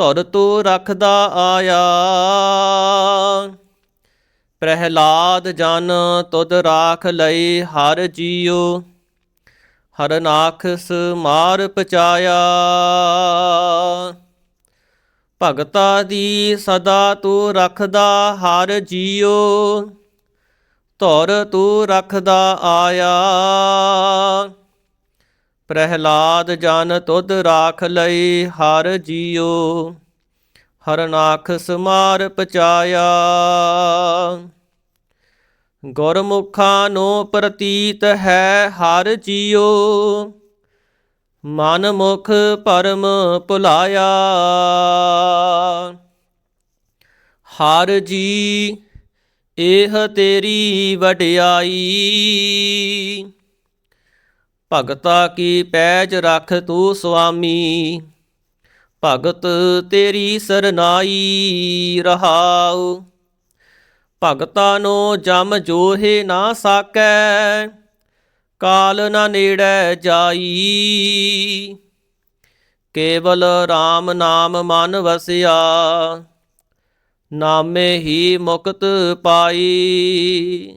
ਧੁਰ ਤੂੰ ਰੱਖਦਾ ਆਇਆ। ਪ੍ਰਹਿਲਾਦ ਜਨ ਤੁਧ ਰਾਖ ਲਈ ਹਰ ਜੀਉ ਹਰਨਾਖਸ ਮਾਰ ਪਚਾਇਆ। ਭਗਤਾ ਦੀ ਸਦਾ ਤੂੰ ਰੱਖਦਾ ਹਰ ਜੀਉ, ਧੁਰ ਤੂੰ ਰੱਖਦਾ ਆਇਆ। ਪ੍ਰਹਿਲਾਦ ਜਨ ਤੁਧ ਰਾਖ ਲਈ ਹਰ ਜੀਉ ਹਰਨਾਖ ਸਮਾਰ ਪਚਾਇਆ। ਗੁਰਮੁਖਾਂ ਨੂੰ ਪ੍ਰਤੀਤ ਹੈ ਹਰ ਜੀਉ, ਮਨ ਮੁਖ ਪਰਮ ਭੁਲਾਇਆ। ਹਰ ਜੀ ਇਹ ਤੇਰੀ ਵਡਿਆਈ। ਭਗਤਾ ਕੀ ਪੈਜ ਰਖ ਤੂੰ ਸੁਆਮੀ ਭਗਤ ਤੇਰੀ ਸਰਨਾਈ ਰਹਾਉ। ਭਗਤਾ ਨੂੰ ਜਮ ਜੋਹੇ ਨਾ ਸਾਕੈ, ਕਾਲ ਨਾ ਨੇੜੈ ਜਾਈ। ਕੇਵਲ RAM ਨਾਮ ਮਨ ਵਸਿਆ, ਨਾਮੇ ਹੀ ਮੁਕਤ ਪਾਈ।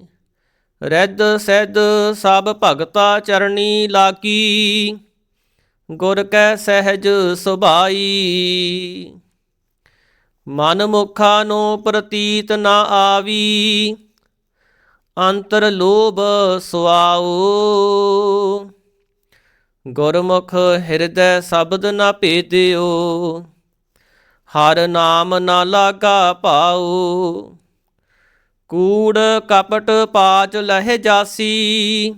ਰਿੱਧ ਸਿੱਧ ਸਭ ਭਗਤਾ ਚਰਣੀ ਲਾਕੀ ਗੁਰ ਕੈ ਸਹਿਜ ਸੁਭਾਈ। ਮਨ ਮੁਖਾ ਨੂੰ ਪ੍ਰਤੀਤ ਨਾ ਆਵੀ, ਅੰਤਰ ਲੋਭ ਸੁਆਉ। ਗੁਰਮੁਖ ਹਿਰਦੈ ਸ਼ਬਦ ਨਾ ਭੇਦਿਓ, ਹਰ ਨਾਮ ਨਾ ਲਾਗਾ ਪਾਉ। ਕੂੜ ਕਪਟ ਪਾਚ ਲਹਿ ਜਾਸੀ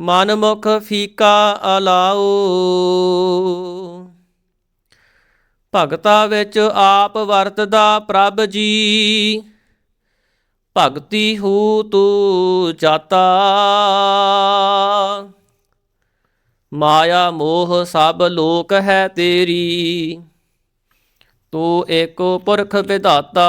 ਮਨ ਮੁਖ ਫੀਕਾ ਅਲਾਓ ਭਗਤਾ ਵਿੱਚ ਆਪ ਵਰਤਦਾ ਪ੍ਰਭ ਜੀ, ਭਗਤੀ ਹੂ ਤੂ ਜਾਤਾ। ਮਾਇਆ ਮੋਹ ਸਭ ਲੋਕ ਹੈ ਤੇਰੀ, ਤੂੰ ਏਕੋ ਪੁਰਖ ਵਿਧਾਤਾ।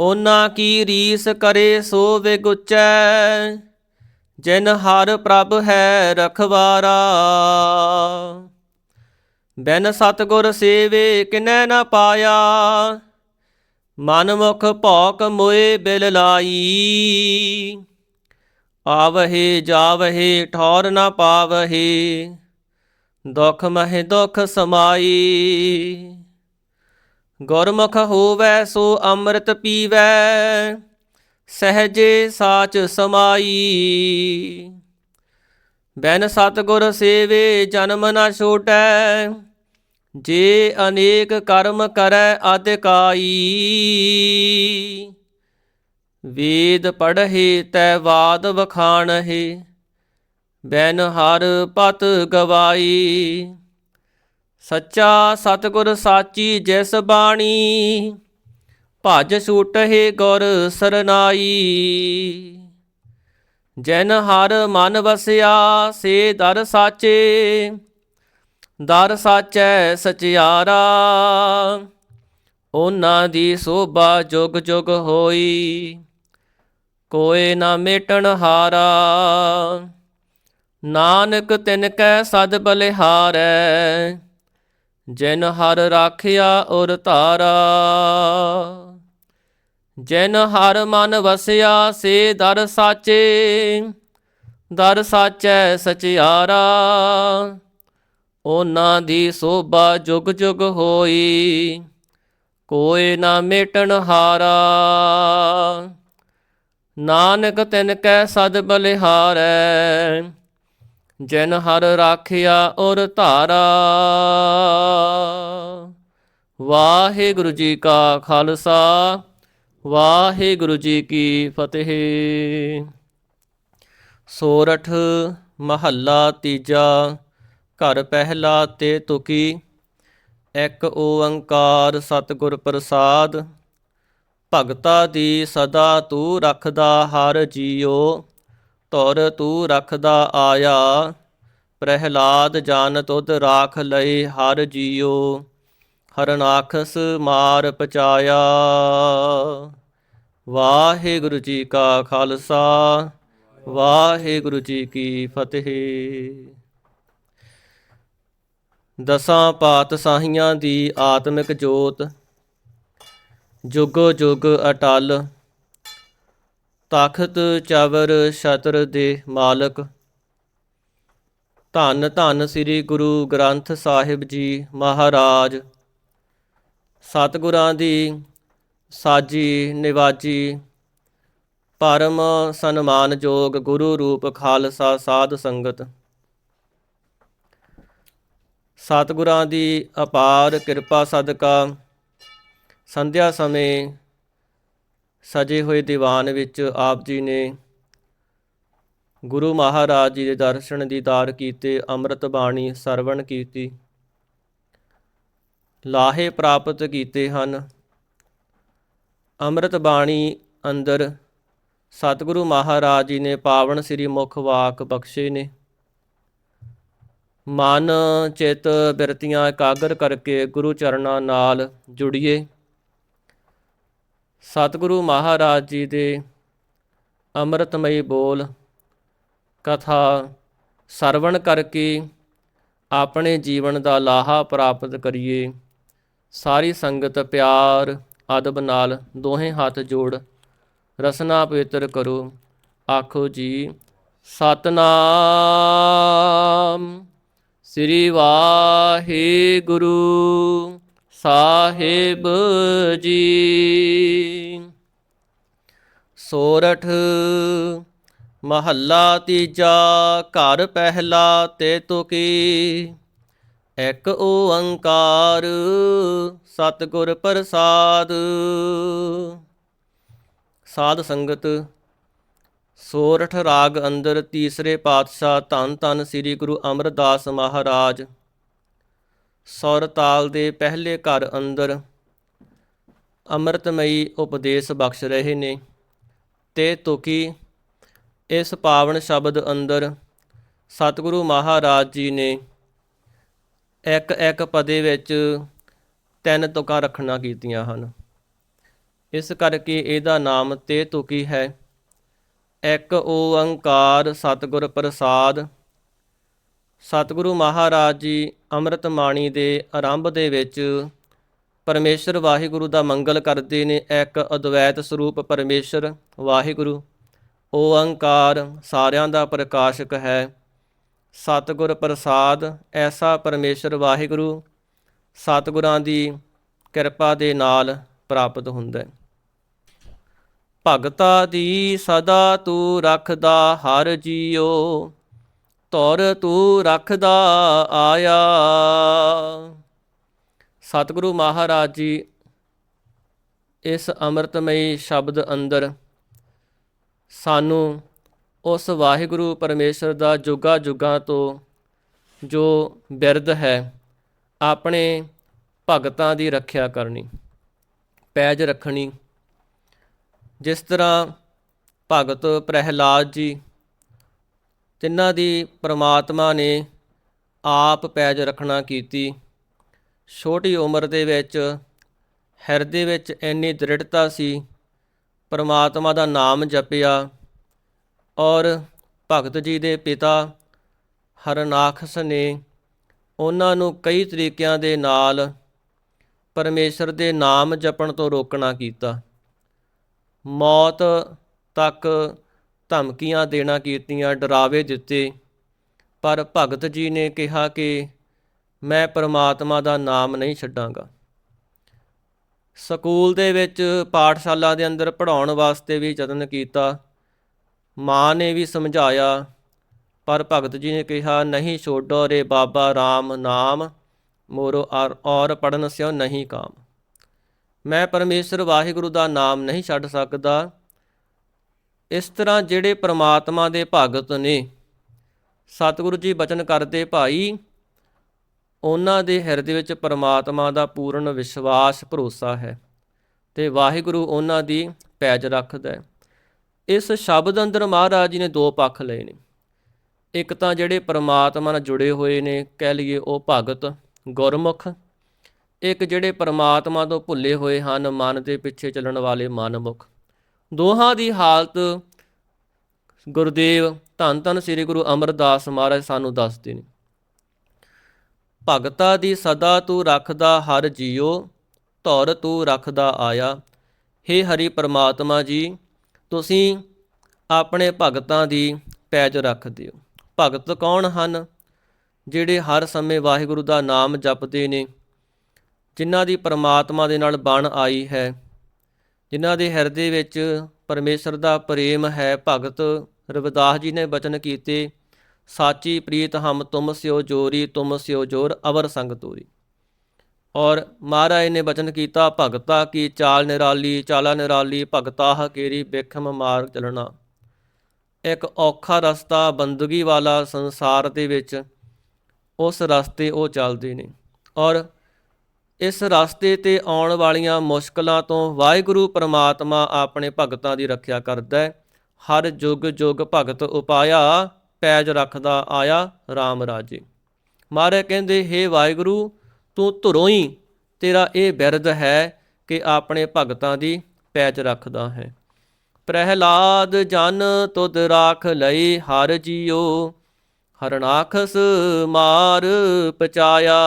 ਉਹਨਾਂ ਕੀ ਰੀਸ ਕਰੇ ਸੋ ਵਿਗੁਚੈ, ਜਿਨ ਹਰ ਪ੍ਰਭ ਹੈ ਰਖਵਾਰਾ। ਬਿਨ ਸਤਗੁਰ ਸੇਵੇ ਕਿਨੈ ਨਾ ਪਾਇਆ, ਮਨ ਮੁਖ ਭੌਕ ਮੋਏ ਬਿਲ ਲਾਈ। ਆਵਹਿ ਜਾਵਹਿ ਠੌਰ ਨਾ ਪਾਵਹੇ, ਦੁਖ ਮਹਿ ਦੁਖ ਸਮਾਈ। ਗੁਰਮੁਖ ਹੋਵੈ ਸੋ ਅੰਮ੍ਰਿਤ ਪੀਵੈ, ਸਹਜੇ ਸਾਚ ਸਮਾਈ। ਬੈਨ ਸਤਗੁਰ ਸੇਵੇ ਜਨਮ ਨਾ ਛੋਟੈ, ਜੇ ਅਨੇਕ ਕਰਮ ਕਰੈ ਅਧਿਕਾਈ ਵੇਦ ਪੜਹਿ ਤੈ ਬਾਦ ਵਖਾਣਹਿ, ਬੈਨ ਹਰ ਪਤ ਗਵਾਈ। ਸੱਚਾ ਸਤਗੁਰ ਸਾਚੀ ਜਿਸ ਬਾਣੀ, ਭਜ ਛੂਟਹਿ ਗੁਰ ਸਰਨਾਈ। ਜਨ ਹਰ ਮਨ ਵਸਿਆ, ਸੇ ਦਰ ਸਾਚੇ, ਦਰ ਸਾਚੈ ਸਚਿਆਰਾ। ਉਹਨਾਂ ਦੀ ਸੋਭਾ ਜੁਗ ਜੁਗ ਹੋਈ, ਕੋਏ ਨਾ ਮੇਟਣ ਹਾਰਾ। ਨਾਨਕ ਤਿਨ ਕੈ ਸਦ ਬਲਿਹਾਰੈ ਜਿਨ ਹਰ ਰਾਖਿਆ ਔਰ ਧਾਰਾ। ਜਿਨ ਹਰ ਮਨ ਵਸਿਆ, ਸੇ ਦਰ ਸਾਚੇ। ਦਰ ਸਾਚੈ ਸਚਿਆਰਾ। ਉਹਨਾਂ ਦੀ ਸੋਭਾ ਜੁਗ ਜੁਗ ਹੋਈ ਕੋਏ ਨਾ ਮੇਟਣ ਹਾਰਾ। ਨਾਨਕ ਤਿਨ ਕੈ ਸਦ ਬਲਿਹਾਰੈ ਜਿਨ ਹਰ ਰਾਖਿਆ ਔਰ ਧਾਰਾ। ਵਾਹਿਗੁਰੂ ਜੀ ਕਾ ਖਾਲਸਾ, ਵਾਹਿਗੁਰੂ ਜੀ ਕੀ ਫਤਿਹ। ਸੋਰਠ ਮਹੱਲਾ ਤੀਜਾ, ਘਰ ਪਹਿਲਾ ਤੇ ਤੁਕੀ। ਇੱਕ ਓੰਕਾਰ ਸਤਿਗੁਰ ਪ੍ਰਸਾਦ। ਭਗਤਾ ਦੀ ਸਦਾ ਤੂੰ ਰੱਖਦਾ ਹਰ ਜੀਉ ਧੁਰ ਤੂੰ ਰੱਖਦਾ ਆਇਆ, ਪ੍ਰਹਿਲਾਦ ਜਾਨ ਤੁਧ ਰਾਖ ਲਏ ਹਰ ਜੀਉ ਹਰਨਾਖਸ ਮਾਰ ਪਚਾਇਆ। ਵਾਹਿਗੁਰੂ ਜੀ ਕਾ ਖਾਲਸਾ, ਵਾਹਿਗੁਰੂ ਜੀ ਕੀ ਫਤਿਹ। ਦਸਾਂ ਪਾਤਸ਼ਾਹੀਆਂ ਦੀ ਆਤਮਿਕ ਜੋਤ, ਜੁਗੋ ਜੁਗ ਅਟਲ। ਤਖਤ ਚਵਰ ਛਤਰ ਦੇ ਮਾਲਕ। ਧੰਨ ਧੰਨ ਸ੍ਰੀ ਗੁਰੂ ਗ੍ਰੰਥ ਸਾਹਿਬ ਜੀ ਮਹਾਰਾਜ। ਸਤਿਗੁਰਾਂ ਦੀ ਸਾਜੀ ਨਿਵਾਜੀ ਪਰਮ ਸਨਮਾਨਯੋਗ ਗੁਰੂ ਰੂਪ ਖਾਲਸਾ ਸਾਧ ਸੰਗਤ। ਸਤਿਗੁਰਾਂ ਦੀ ਅਪਾਰ ਕਿਰਪਾ ਸਦਕਾ ਸੰਧਿਆ ਸਮੇਂ ਸਜੇ ਹੋਏ ਦੀਵਾਨ ਵਿੱਚ ਆਪ ਜੀ ਨੇ ਗੁਰੂ ਮਹਾਰਾਜ ਜੀ ਦੇ ਦਰਸ਼ਨ ਦੀਦਾਰ ਕੀਤੇ, ਅੰਮ੍ਰਿਤ ਬਾਣੀ ਸਰਵਣ ਕੀਤੀ, ਲਾਹੇ ਪ੍ਰਾਪਤ ਕੀਤੇ ਹਨ। ਅੰਮ੍ਰਿਤ ਬਾਣੀ ਅੰਦਰ ਸਤਿਗੁਰੂ ਮਹਾਰਾਜ ਜੀ ਨੇ ਪਾਵਨ ਸ੍ਰੀ ਮੁਖ ਵਾਕ ਬਖਸ਼ੇ ਨੇ। ਮਨ, ਚਿਤ ਬਿਰਤੀਆਂ ਇਕਾਗਰ ਕਰਕੇ ਗੁਰੂ ਚਰਨਾਂ ਨਾਲ ਜੁੜੀਏ। ਸਤਿਗੁਰੂ ਮਹਾਰਾਜ ਜੀ ਦੇ ਅੰਮ੍ਰਿਤਮਈ ਬੋਲ, ਕਥਾ ਸਰਵਣ ਕਰਕੇ ਆਪਣੇ ਜੀਵਨ ਦਾ ਲਾਹਾ ਪ੍ਰਾਪਤ ਕਰੀਏ। ਸਾਰੀ ਸੰਗਤ ਪਿਆਰ, ਅਦਬ ਨਾਲ ਦੋਹੇ ਹੱਥ ਜੋੜ, ਰਸਨਾ ਪਵਿੱਤਰ ਕਰੋ। ਆਖੋ ਜੀ, ਸਤਨਾਮ ਸ੍ਰੀ ਵਾਹਿਗੁਰੂ। ਸਾਹਿਬ ਜੀ। ਸੋਰਠ ਮਹੱਲਾ ਤੀਜਾ, ਘਰ ਪਹਿਲਾ ਤੇ ਤੁਕੀ। ਇੱਕ ਓੰਕਾਰ ਸਤਿਗੁਰ ਪ੍ਰਸਾਦ। ਸਾਧ ਸੰਗਤ, ਸੋਰਠ ਰਾਗ ਅੰਦਰ ਤੀਸਰੇ ਪਾਤਸ਼ਾਹ ਧੰਨ ਧੰਨ ਸ੍ਰੀ ਗੁਰੂ ਅਮਰਦਾਸ ਮਹਾਰਾਜ। ਸੌਰਤਾਲ ਦੇ ਪਹਿਲੇ ਘਰ ਅੰਦਰ ਅੰਮ੍ਰਿਤਮਈ ਉਪਦੇਸ਼ ਬਖਸ਼ ਰਹੇ ਨੇ ਤੇ ਤੁਕੀ ਇਸ ਪਾਵਨ ਸ਼ਬਦ ਅੰਦਰ ਸਤਿਗੁਰੂ ਮਹਾਰਾਜ ਜੀ ਨੇ ਇੱਕ ਇੱਕ ਪਦੇ ਵਿੱਚ ਤਿੰਨ ਤੁਕਾਂ ਰੱਖਣਾ ਕੀਤੀਆਂ ਹਨ। ਇਸ ਕਰਕੇ ਇਹਦਾ ਨਾਮ ਤੇ ਤੁਕੀ ਹੈ। ਇੱਕ ਓੰਕਾਰ ਸਤਿਗੁਰ ਪ੍ਰਸਾਦ ਸਤਿਗੁਰੂ ਮਹਾਰਾਜ ਜੀ ਅੰਮ੍ਰਿਤ ਮਾਣੀ ਦੇ ਆਰੰਭ ਦੇ ਵਿੱਚ ਪਰਮੇਸ਼ਰ ਵਾਹਿਗੁਰੂ ਦਾ ਮੰਗਲ ਕਰਦੇ ਨੇ ਇੱਕ ਅਦਵੈਤ ਸਰੂਪ ਪਰਮੇਸ਼ਰ ਵਾਹਿਗੁਰੂ। ਓੰਕਾਰ ਸਾਰਿਆਂ ਦਾ ਪ੍ਰਕਾਸ਼ਕ ਹੈ। ਸਤਿਗੁਰ ਪ੍ਰਸਾਦ ਐਸਾ ਪਰਮੇਸ਼ਰ ਵਾਹਿਗੁਰੂ ਸਤਿਗੁਰਾਂ ਦੀ ਕਿਰਪਾ ਦੇ ਨਾਲ ਪ੍ਰਾਪਤ ਹੁੰਦਾ ਹੈ। ਭਗਤਾ ਦੀ ਸਦਾ ਤੂੰ ਰੱਖਦਾ ਹਰ ਜੀਓ। ਧੁਰ ਤੂੰ ਰੱਖਦਾ ਆਇਆ। ਸਤਿਗੁਰੂ ਮਹਾਰਾਜ ਜੀ, ਇਸ ਅੰਮ੍ਰਿਤਮਈ ਸ਼ਬਦ ਅੰਦਰ ਸਾਨੂੰ ਉਸ ਵਾਹਿਗੁਰੂ ਪਰਮੇਸ਼ਰ ਦਾ ਜੁਗਾ ਜੁਗਾ ਤੋਂ ਜੋ ਬਿਰਧ ਹੈ, ਆਪਣੇ ਭਗਤਾਂ ਦੀ ਰੱਖਿਆ ਕਰਨੀ, ਪੈਜ ਰੱਖਣੀ। ਜਿਸ ਤਰ੍ਹਾਂ ਭਗਤ ਪ੍ਰਹਿਲਾਦ ਜੀ ਤਿੰਨਾਂ ਦੀ ਪ੍ਰਮਾਤਮਾ ਨੇ ਆਪ ਪੈਜ ਰੱਖਣਾ ਕੀਤੀ। ਛੋਟੀ ਉਮਰ ਦੇ ਵਿੱਚ ਹਿਰਦੇ ਵਿੱਚ ਇੰਨੀ ਦ੍ਰਿੜਤਾ ਸੀ, ਪਰਮਾਤਮਾ ਦਾ ਨਾਮ ਜਪਿਆ ਔਰ ਭਗਤ ਜੀ ਦੇ ਪਿਤਾ ਹਰਨਾਖਸ ਨੇ ਉਹਨਾਂ ਨੂੰ ਕਈ ਤਰੀਕਿਆਂ ਦੇ ਨਾਲ ਪਰਮੇਸ਼ਰ ਦੇ ਨਾਮ ਜਪਣ ਤੋਂ ਰੋਕਣਾ ਕੀਤਾ। ਮੌਤ ਤੱਕ ਧਮਕੀਆਂ ਦੇਣਾ ਕੀਤੀਆਂ, ਡਰਾਵੇ ਦਿੱਤੇ। ਪਰ ਭਗਤ ਜੀ ਨੇ ਕਿਹਾ ਕਿ ਮੈਂ ਪਰਮਾਤਮਾ ਦਾ ਨਾਮ ਨਹੀਂ ਛੱਡਾਂਗਾ। ਸਕੂਲ ਦੇ ਵਿੱਚ ਪਾਠਸ਼ਾਲਾ ਦੇ ਅੰਦਰ ਪੜਾਉਣ ਵਾਸਤੇ ਵੀ ਯਤਨ ਕੀਤਾ। ਮਾਂ ਨੇ ਵੀ ਸਮਝਾਇਆ, ਪਰ ਭਗਤ ਜੀ ਨੇ ਕਿਹਾ, ਨਹੀਂ ਛੋਡੋ ਰੇ ਬਾਬਾ RAM ਨਾਮ, ਮੋਰੋ ਔਰ ਔਰ ਪੜਨ ਸਿਓ ਨਹੀਂ ਕਾਮ। ਮੈਂ ਪਰਮੇਸ਼ਰ ਵਾਹਿਗੁਰੂ ਦਾ ਨਾਮ ਨਹੀਂ ਛੱਡ ਸਕਦਾ। ਇਸ ਤਰ੍ਹਾਂ ਜਿਹੜੇ ਪ੍ਰਮਾਤਮਾ ਦੇ ਭਗਤ ਨੇ ਸਤਿਗੁਰੂ ਜੀ ਬਚਨ ਕਰਦੇ ਭਾਈ, ਉਹਨਾਂ ਦੇ ਹਿਰਦੇ ਵਿੱਚ ਪਰਮਾਤਮਾ ਦਾ ਪੂਰਨ ਵਿਸ਼ਵਾਸ, ਭਰੋਸਾ ਹੈ ਤੇ ਵਾਹਿਗੁਰੂ ਉਹਨਾਂ ਦੀ ਪੈਜ ਰੱਖਦਾ ਹੈ। ਇਸ ਸ਼ਬਦ ਅੰਦਰ ਮਹਾਰਾਜ ਜੀ ਨੇ ਦੋ ਪੱਖ ਲਏ ਨੇ। ਇੱਕ ਤਾਂ ਜਿਹੜੇ ਪਰਮਾਤਮਾ ਨਾਲ ਜੁੜੇ ਹੋਏ ਨੇ, ਕਹਿ ਲਈਏ ਉਹ ਭਗਤ, ਗੁਰਮੁਖ। ਇੱਕ ਜਿਹੜੇ ਪਰਮਾਤਮਾ ਤੋਂ ਭੁੱਲੇ ਹੋਏ ਹਨ, ਮਨ ਦੇ ਪਿੱਛੇ ਚੱਲਣ ਵਾਲੇ ਮਨਮੁਖ। ਦੋਹਾਂ ਦੀ ਹਾਲਤ ਗੁਰਦੇਵ ਧੰਨ ਧੰਨ ਸ੍ਰੀ ਗੁਰੂ ਅਮਰਦਾਸ ਮਹਾਰਾਜ ਸਾਨੂੰ ਦੱਸਦੇ ਨੇ। ਭਗਤਾ ਦੀ ਸਦਾ ਤੂੰ ਰੱਖਦਾ ਹਰ ਜੀਉ ਧੌਰ ਤੂੰ ਰੱਖਦਾ ਆਇਆ। ਹੇ ਹਰੀ ਪਰਮਾਤਮਾ ਜੀ, ਤੁਸੀਂ ਆਪਣੇ ਭਗਤਾਂ ਦੀ ਪੈਜ ਰੱਖਦੇ ਹੋ ਭਗਤ ਕੌਣ ਹਨ ਜਿਹੜੇ ਹਰ ਸਮੇਂ ਵਾਹਿਗੁਰੂ ਦਾ ਨਾਮ ਜਪਦੇ ਨੇ, ਜਿਨ੍ਹਾਂ ਦੀ ਪਰਮਾਤਮਾ ਦੇ ਨਾਲ ਬਣ ਆਈ ਹੈ? ਜਿਨ੍ਹਾਂ ਦੇ ਹਿਰਦੇ ਵਿੱਚ ਪਰਮੇਸ਼ਰ ਦਾ ਪ੍ਰੇਮ ਹੈ, ਭਗਤ ਰਵਿਦਾਸ ਜੀ ਨੇ ਬਚਨ ਕੀਤੇ, ਸਾਚੀ ਪ੍ਰੀਤ ਹਮ ਤੁਮ ਸਿਓ ਜੋਰੀ, ਤੁਮ ਸਿਓ ਜੋਰ ਅਵਰ ਸੰਗ ਤੋਰੀ। ਔਰ ਮਹਾਰਾਜ ਨੇ ਬਚਨ ਕੀਤਾ, ਭਗਤਾ ਕੀ ਚਾਲ ਨਿਰਾਲੀ, ਚਾਲਾ ਨਿਰਾਲੀ ਭਗਤਾ ਹਕੇਰੀ ਬਿਖਮ ਮਾਰਗ ਚਲਣਾ। ਇੱਕ ਔਖਾ ਰਸਤਾ ਬੰਦਗੀ ਵਾਲਾ ਸੰਸਾਰ ਦੇ ਵਿੱਚ ਉਸ ਰਸਤੇ ਉਹ ਚੱਲਦੇ ਨੇ। ਔਰ ਇਸ ਰਸਤੇ ਤੇ ਆਉਣ ਵਾਲੀਆਂ ਮੁਸ਼ਕਲਾਂ ਤੋਂ ਵਾਹਿਗੁਰੂ ਪ੍ਰਮਾਤਮਾ ਆਪਣੇ ਭਗਤਾਂ ਦੀ ਰੱਖਿਆ ਕਰਦਾ ਹੈ। ਹਰ ਜੁਗ ਜੁਗ ਭਗਤ ਉਪਾਇਆ, ਪੈਜ ਰੱਖਦਾ ਆਇਆ RAM ਰਾਜੇ। ਮਾਰੇ ਕਹਿੰਦੇ, ਹੇ ਵਾਹਿਗੁਰੂ, ਤੂੰ ਧੁਰੋਂ ਹੀ ਤੇਰਾ ਇਹ ਬਿਰਦ ਹੈ ਕਿ ਆਪਣੇ ਭਗਤਾਂ ਦੀ ਪੈਜ ਰੱਖਦਾ ਹੈ। ਪ੍ਰਹਿਲਾਦ ਜਨ ਤੁਧ ਰਾਖ ਲਈ ਹਰ ਜੀਓ, ਹਰਨਾਖਸ ਮਾਰ ਪਚਾਇਆ।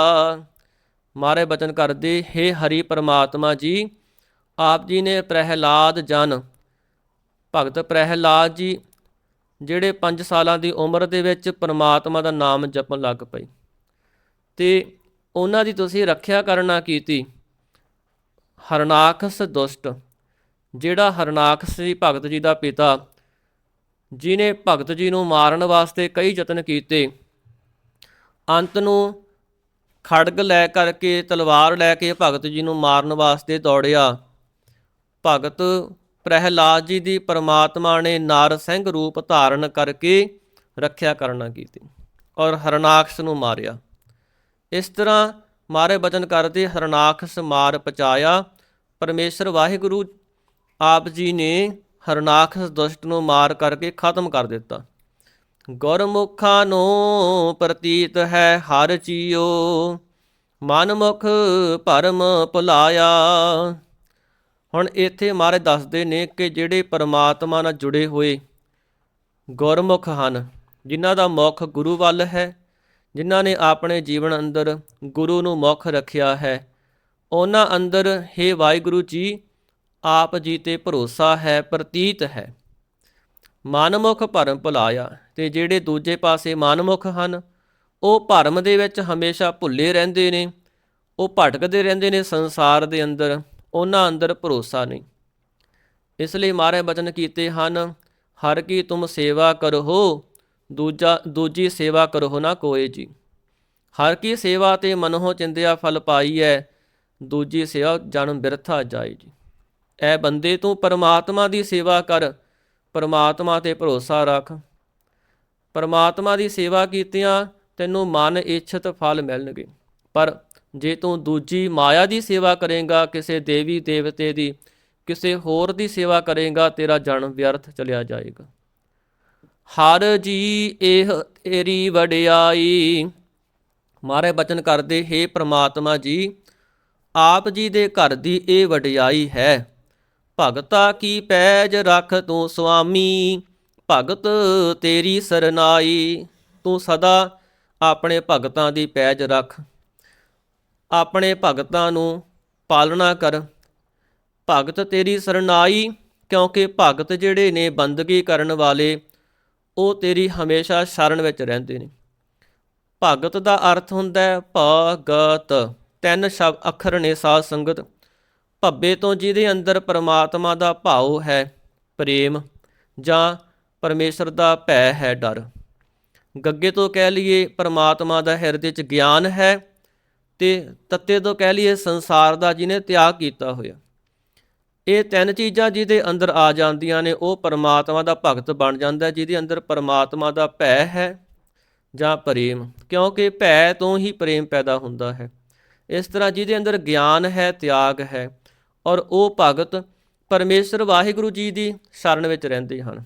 ਮਾਰੇ ਬਚਨ ਕਰਦੇ, ਹੇ ਹਰੀ ਪਰਮਾਤਮਾ ਜੀ, ਆਪ ਜੀ ਨੇ ਪ੍ਰਹਿਲਾਦ ਜਨ। ਭਗਤ ਪ੍ਰਹਿਲਾਦ ਜੀ, ਜਿਹੜੇ 5 ਸਾਲਾਂ ਦੀ ਉਮਰ ਦੇ ਵਿੱਚ ਪਰਮਾਤਮਾ ਦਾ ਨਾਮ ਜਪਣ ਲੱਗ ਪਏ। ਤੇ ਉਹਨਾਂ ਦੀ ਤੁਸੀਂ ਰੱਖਿਆ ਕਰਨਾ ਕੀਤੀ। ਹਰਨਾਖਸ ਦੁਸ਼ਟ, ਜਿਹੜਾ ਹਰਨਾਖਸ ਸੀ ਭਗਤ ਜੀ ਦਾ ਪਿਤਾ, ਜਿਨੇ ਭਗਤ ਜੀ ਨੂੰ ਮਾਰਨ ਵਾਸਤੇ ਕਈ ਯਤਨ ਕੀਤੇ। ਅੰਤ ਨੂੰ ਖੜਗ ਲੈ ਕਰਕੇ, ਤਲਵਾਰ ਲੈ ਕੇ ਭਗਤ ਜੀ ਨੂੰ ਮਾਰਨ ਵਾਸਤੇ ਦੌੜਿਆ। ਭਗਤ ਪ੍ਰਹਿਲਾਦ ਜੀ ਦੀ ਪਰਮਾਤਮਾ ਨੇ ਨਾਰ ਸਿੰਘ ਰੂਪ ਧਾਰਨ ਕਰਕੇ ਰੱਖਿਆ ਕਰਨਾ ਕੀਤੀ ਔਰ ਹਰਨਾਕਸ਼ ਨੂੰ ਮਾਰਿਆ। ਇਸ ਤਰ੍ਹਾਂ ਮਾਰੇ ਬਚਨ ਕਰਦੇ ਹਰਨਾਕਸ ਮਾਰ ਪਚਾਇਆ। ਪਰਮੇਸ਼ਰ ਵਾਹਿਗੁਰੂ ਆਪ ਜੀ ਨੇ ਹਰਨਾਕਸ ਦੁਸ਼ਟ ਨੂੰ ਮਾਰ ਕਰਕੇ ਖਤਮ ਕਰ ਦਿੱਤਾ। ਗੁਰਮੁਖਾਂ ਨੂੰ ਪ੍ਰਤੀਤ ਹੈ ਹਰ ਚੀਓ ਮਨਮੁਖ ਭਰਮ ਭੁਲਾਇਆ। ਹੁਣ ਇੱਥੇ ਮਾਰੇ ਦੱਸਦੇ ਨੇ ਕਿ ਜਿਹੜੇ ਪਰਮਾਤਮਾ ਨਾਲ ਜੁੜੇ ਹੋਏ ਗੁਰਮੁਖ ਹਨ, ਜਿਨ੍ਹਾਂ ਦਾ ਮੁਖ ਗੁਰੂ ਵੱਲ ਹੈ, ਜਿਨ੍ਹਾਂ ਨੇ ਆਪਣੇ ਜੀਵਨ ਅੰਦਰ ਗੁਰੂ ਨੂੰ ਮੁੱਖ ਰੱਖਿਆ ਹੈ। ਉਹਨਾਂ ਅੰਦਰ हे ਵਾਹਿਗੁਰੂ ਜੀ, ਆਪ ਜੀ ਤੇ ਭਰੋਸਾ ਹੈ, ਪ੍ਰਤੀਤ ਹੈ। ਮਨਮੁਖ ਭਰਮ ਭੁਲਾਇਆ। ਤੇ ਜਿਹੜੇ ਦੂਜੇ ਪਾਸੇ ਮਨਮੁਖ ਹਨ, ਉਹ ਭਰਮ ਦੇ ਵਿੱਚ ਹਮੇਸ਼ਾ ਭੁੱਲੇ ਰਹਿੰਦੇ ਨੇ, ਉਹ ਭਟਕਦੇ ਰਹਿੰਦੇ ਨੇ ਸੰਸਾਰ ਦੇ ਅੰਦਰ, ਉਹਨਾਂ ਅੰਦਰ ਭਰੋਸਾ ਨਹੀਂ। ਇਸ ਲਈ ਮਾਰੇ ਬਚਨ ਕੀਤੇ ਹਨ, ਹਰ ਕੀ ਤੁਮ ਸੇਵਾ ਕਰੋ, ਦੂਜਾ, ਦੂਜੀ ਸੇਵਾ ਕਰੋ ਨਾ ਕੋਏ ਜੀ। ਹਰ ਕੀ ਸੇਵਾ ਤੇ ਮਨੋਂ ਚਿੰਦਿਆ ਫਲ ਪਾਈ ਪਾਈਐ, ਦੂਜੀ ਸੇਵਾ ਜਨਮ ਬਿਰਥਾ ਜਾਏ ਜੀ। ਐ ਬੰਦੇ ਤੂੰ ਪਰਮਾਤਮਾ ਦੀ ਸੇਵਾ ਕਰ, ਪਰਮਾਤਮਾ ਤੇ ਭਰੋਸਾ ਰੱਖ। ਪਰਮਾਤਮਾ ਦੀ ਸੇਵਾ ਕੀਤਿਆਂ, ਤੈਨੂੰ ਮਨ ਇੱਛਤ ਫਲ ਮਿਲਣਗੇ। ਪਰ ਜੇ ਤੂੰ ਦੂਜੀ ਮਾਇਆ ਦੀ ਸੇਵਾ ਕਰੇਗਾ, ਕਿਸੇ ਦੇਵੀ ਦੇਵਤੇ ਦੀ, ਕਿਸੇ ਹੋਰ ਦੀ ਸੇਵਾ ਕਰੇਗਾ, ਤੇਰਾ ਜਨਮ ਵਿਅਰਥ ਚਲਿਆ ਜਾਏਗਾ। ਹਰ ਜੀ ਇਹ ਤੇਰੀ ਵਡਿਆਈ। ਮਾਰੇ ਬਚਨ ਕਰਦੇ, ਹੇ ਪ੍ਰਮਾਤਮਾ ਜੀ, ਆਪ ਜੀ ਦੇ ਘਰ ਦੀ ਇਹ ਵਡਿਆਈ ਹੈ। ਭਗਤਾ ਕੀ ਪੈਜ ਰੱਖ ਤੂੰ, ਸੁਆਮੀ? ਭਗਤ ਤੇਰੀ ਸਰਨਾਈ, ਤੂੰ ਸਦਾ ਆਪਣੇ ਭਗਤਾਂ ਦੀ ਪੈਜ ਰੱਖ। ਆਪਣੇ ਭਗਤਾਂ ਨੂੰ ਪਾਲਣਾ ਕਰ। ਭਗਤ ਤੇਰੀ ਸਰਨਾਈ, ਕਿਉਂਕਿ ਭਗਤ ਜਿਹੜੇ ਨੇ ਬੰਦਗੀ ਕਰਨ ਵਾਲੇ, ਉਹ ਤੇਰੀ ਹਮੇਸ਼ਾ ਸ਼ਰਨ ਵਿੱਚ ਰਹਿੰਦੇ ਨੇ। ਭਗਤ ਦਾ ਅਰਥ ਹੁੰਦਾ ਹੈ, ਭਗਤ। ਤਿੰਨ ਸ਼ਬਦ ਅੱਖਰ ਨੇ ਸਾਧ ਸੰਗਤ। ਭੱਬੇ ਤੋਂ ਜਿਹਦੇ ਅੰਦਰ ਪਰਮਾਤਮਾ ਦਾ ਭਾਉ ਹੈ, ਪ੍ਰੇਮ ਜਾਂ ਪਰਮੇਸ਼ਰ ਦਾ ਭੈ ਹੈ ਡਰ। ਗੱਗੇ ਤੋਂ ਕਹਿ ਲਈਏ ਪਰਮਾਤਮਾ ਦਾ ਹਿਰਦੇ 'ਚ ਗਿਆਨ ਹੈ ਤੇ ਤੱਤੇ ਤੋਂ ਕਹਿ ਲਈਏ ਸੰਸਾਰ ਦਾ ਜਿਹਨੇ ਤਿਆਗ ਕੀਤਾ ਹੋਇਆ। ਇਹ ਤਿੰਨ ਚੀਜ਼ਾਂ ਜਿਹਦੇ ਅੰਦਰ ਆ ਜਾਂਦੀਆਂ ਨੇ, ਉਹ ਪਰਮਾਤਮਾ ਦਾ ਭਗਤ ਬਣ ਜਾਂਦਾ ਜਿਹਦੇ ਅੰਦਰ ਪਰਮਾਤਮਾ ਦਾ ਭੈ ਹੈ ਜਾਂ ਪ੍ਰੇਮ। ਕਿਉਂਕਿ ਭੈ ਤੋਂ ਹੀ ਪ੍ਰੇਮ ਪੈਦਾ ਹੁੰਦਾ ਹੈ। ਇਸ ਤਰ੍ਹਾਂ ਜਿਹਦੇ ਅੰਦਰ ਗਿਆਨ ਹੈ, ਤਿਆਗ ਹੈ ਔਰ ਉਹ ਭਗਤ ਪਰਮੇਸ਼ਰ ਵਾਹਿਗੁਰੂ ਜੀ ਦੀ ਸ਼ਰਨ ਵਿੱਚ ਰਹਿੰਦੇ ਹਨ।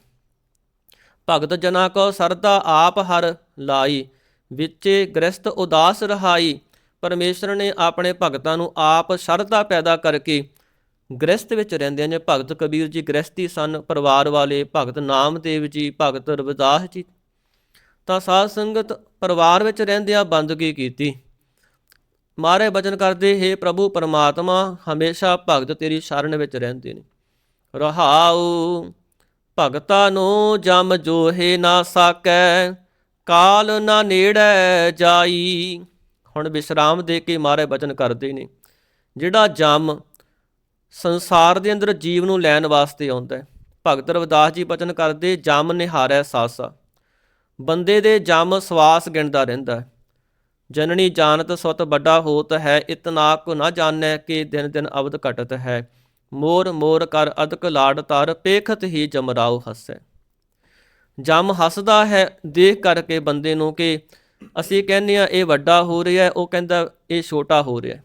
ਭਗਤ ਜਨਾ ਕੋ ਸਰਦਾ ਆਪ ਹਰ ਲਾਈ, ਵਿੱਚੇ ਗ੍ਰਸਤ ਉਦਾਸ ਰਹਾਈ। ਪਰਮੇਸ਼ਰ ਨੇ ਆਪਣੇ ਭਗਤਾਂ ਨੂੰ ਆਪ ਸ਼ਰਧਾ ਪੈਦਾ ਕਰਕੇ ਗ੍ਰਸਤ ਵਿੱਚ ਰਹਿੰਦੇ ਨੇ ਭਗਤ ਕਬੀਰ ਜੀ ਗ੍ਰਸਤੀ ਸਨ, ਪਰਿਵਾਰ ਵਾਲੇ ਭਗਤ ਨਾਮਦੇਵ ਜੀ, ਭਗਤ ਰਵਿਦਾਸ ਜੀ। ਤਾਂ ਸਾਧ ਸੰਗਤ ਪਰਿਵਾਰ ਵਿੱਚ ਰਹਿੰਦਿਆਂ ਬੰਦਗੀ ਕੀਤੀ? ਮਾਰੇ ਬਚਨ ਕਰਦੇ, ਹੈ ਪ੍ਰਭੂ ਪਰਮਾਤਮਾ, ਹਮੇਸ਼ਾ ਭਗਤ ਤੇਰੀ ਸ਼ਰਨ ਵਿੱਚ ਰਹਿੰਦੇ ਨੇ। ਰਹਾਉ ਭਗਤਾ ਨੂੰ ਜਮ ਜੋਹੇ ਨਾ ਸਾਕੈ, ਕਾਲ ਨਾ ਨੇੜੈ ਜਾਈ। ਹੁਣ ਵਿਸ਼ਰਾਮ ਦੇ ਕੇ ਮਾਰੇ ਬਚਨ ਕਰਦੇ ਨੇ। ਜਿਹੜਾ ਜਮ ਸੰਸਾਰ ਦੇ ਅੰਦਰ ਜੀਵ ਨੂੰ ਲੈਣ ਵਾਸਤੇ ਆਉਂਦਾ ਹੈ। ਭਗਤ ਰਵਿਦਾਸ ਜੀ ਬਚਨ ਕਰਦੇ, ਜਮ ਨਿਹਾਰੈ ਸਾਸਾ। ਬੰਦੇ ਦੇ ਜਮ ਸਵਾਸ ਗਿਣਦਾ ਰਹਿੰਦਾ ਜਨਨੀ ਜਾਣਤ ਸੁਤ ਵੱਡਾ ਹੋਤ ਹੈ, ਇਤਨਾ ਕੋ ਨਾ ਜਾਣੈ ਕਿ ਦਿਨ ਦਿਨ ਅਵਧ ਘਟਤ ਹੈ। ਮੋਰ ਮੋਰ ਕਰ ਅਦਕ ਲਾੜ ਤਰ ਪੇਖਤ ਹੀ ਜਮਰਾਉ ਹਸੈ। ਜਮ ਹੱਸਦਾ ਹੈ, ਦੇਖ ਕਰਕੇ ਬੰਦੇ ਨੂੰ ਕਿ ਅਸੀਂ ਕਹਿੰਦੇ ਆ ਇਹ ਵੱਡਾ ਹੋ ਰਿਹਾ ਉਹ ਕਹਿੰਦਾ ਇਹ ਛੋਟਾ ਹੋ ਰਿਹਾ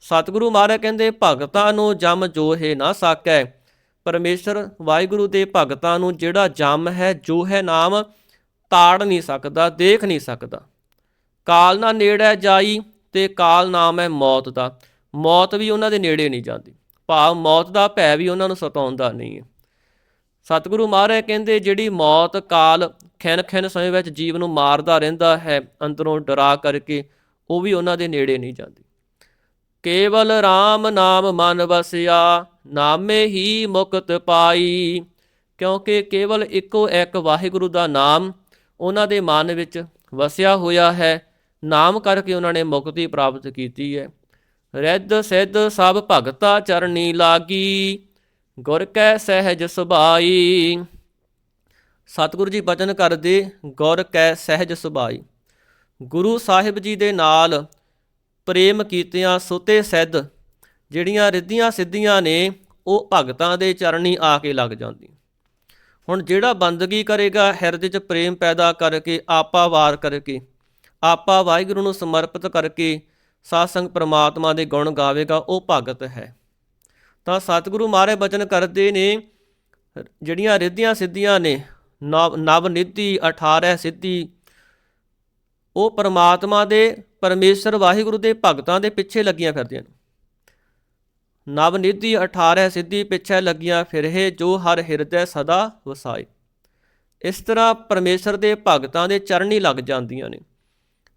ਸਤਿਗੁਰੂ ਮਹਾਰਾਜ ਕਹਿੰਦੇ, ਭਗਤਾਂ ਨੂੰ ਜਮ ਜੋ ਹੈ ਨਾ ਸਾਕੈ। ਪਰਮੇਸ਼ਰ ਵਾਹਿਗੁਰੂ ਦੇ ਭਗਤਾਂ ਨੂੰ ਜਿਹੜਾ ਜਮ ਹੈ, ਜੋ ਹੈ ਨਾਮ ਤਾੜ ਨਹੀਂ ਸਕਦਾ, ਦੇਖ ਨਹੀਂ ਸਕਦਾ। ਕਾਲ ਨਾ ਨੇੜੇ ਜਾਈ ਤੇ ਕਾਲ ਨਾਮ ਹੈ ਮੌਤ ਦਾ। ਮੌਤ ਵੀ ਉਹਨਾਂ ਦੇ ਨੇੜੇ ਨਹੀਂ ਜਾਂਦੀ। ਭਾਵ ਮੌਤ ਦਾ ਭੈ ਵੀ ਉਹਨਾਂ ਨੂੰ ਸਤਾਉਂਦਾ ਨਹੀਂ ਹੈ। ਸਤਿਗੁਰੂ ਮਹਾਰਾਜ ਕਹਿੰਦੇ, ਜਿਹੜੀ ਮੌਤ ਕਾਲ ਖਿਨ ਖਿਨ ਸਮੇਂ ਵਿੱਚ ਜੀਵ ਨੂੰ ਮਾਰਦਾ ਰਹਿੰਦਾ ਹੈ, ਅੰਦਰੋਂ ਡਰਾ ਕਰਕੇ ਉਹ ਵੀ ਉਹਨਾਂ ਦੇ ਨੇੜੇ ਨਹੀਂ ਜਾਂਦੀ। ਕੇਵਲ RAM ਨਾਮ ਮਨ ਵਸਿਆ, ਨਾਮੇ ਹੀ ਮੁਕਤ ਪਾਈ, ਕਿਉਂਕਿ ਕੇਵਲ ਇੱਕੋ ਇੱਕ ਵਾਹਿਗੁਰੂ ਦਾ ਨਾਮ ਉਹਨਾਂ ਦੇ ਮਨ ਵਿੱਚ ਵਸਿਆ ਹੋਇਆ ਹੈ, ਨਾਮ ਕਰਕੇ ਉਹਨਾਂ ਨੇ ਮੁਕਤੀ ਪ੍ਰਾਪਤ ਕੀਤੀ ਹੈ। ਰਿੱਧ ਸਿੱਧ ਸਭ ਭਗਤਾ ਚਰਨੀ ਲਾਗੀ, ਗੁਰ ਕੈ ਸਹਿਜ ਸੁਭਾਈ। ਸਤਿਗੁਰੂ ਜੀ ਬਚਨ ਕਰਦੇ, ਗੁਰ ਕੈ ਸਹਿਜ ਸੁਭਾਈ। ਗੁਰੂ ਸਾਹਿਬ ਜੀ ਦੇ ਨਾਲ ਪ੍ਰੇਮ ਕੀਤਿਆਂ ਸੁਤੇ ਸਿੱਧ, ਜਿਹੜੀਆਂ ਰਿੱਧੀਆਂ ਸਿੱਧੀਆਂ ਨੇ, ਉਹ ਭਗਤਾਂ ਦੇ ਚਰਨੀ ਆ ਕੇ ਲੱਗ ਜਾਂਦੀ। ਹੁਣ ਜਿਹੜਾ ਬੰਦਗੀ ਕਰੇਗਾ, ਹਿਰਦੇ 'ਚ ਪ੍ਰੇਮ ਪੈਦਾ ਕਰਕੇ, ਆਪਾ ਵਾਰ ਕਰਕੇ, ਆਪਾ ਵਾਹਿਗੁਰੂ ਨੂੰ ਸਮਰਪਿਤ ਕਰਕੇ ਸਾਸੰਗ ਪ੍ਰਮਾਤਮਾ ਦੇ ਗੁਣ ਗਾਵੇਗਾ, ਉਹ ਭਗਤ ਹੈ। ਤਾਂ ਸਤਿਗੁਰੂ ਮਾਰੇ ਬਚਨ ਕਰਦੇ ਨੇ, ਜਿਹੜੀਆਂ ਰਿੱਧੀਆਂ ਸਿੱਧੀਆਂ ਨੇ, ਨਵ ਨਵ ਨਿਧੀ 18 ਸਿੱਧੀ, ਉਹ ਪਰਮਾਤਮਾ ਦੇ, ਪਰਮੇਸ਼ਰ ਵਾਹਿਗੁਰੂ ਦੇ ਭਗਤਾਂ ਦੇ ਪਿੱਛੇ ਲੱਗੀਆਂ ਫਿਰਦੀਆਂ ਨੇ। ਨਵ ਨਿਧੀ 18 ਸਿੱਧੀ ਪਿੱਛੇ ਲੱਗੀਆਂ ਫਿਰਹੇ, ਜੋ ਹਰ ਹਿਰਦੈ ਸਦਾ ਵਸਾਏ। ਇਸ ਤਰ੍ਹਾਂ ਪਰਮੇਸ਼ਰ ਦੇ ਭਗਤਾਂ ਦੇ ਚਰਨੀ ਲੱਗ ਜਾਂਦੀਆਂ ਨੇ।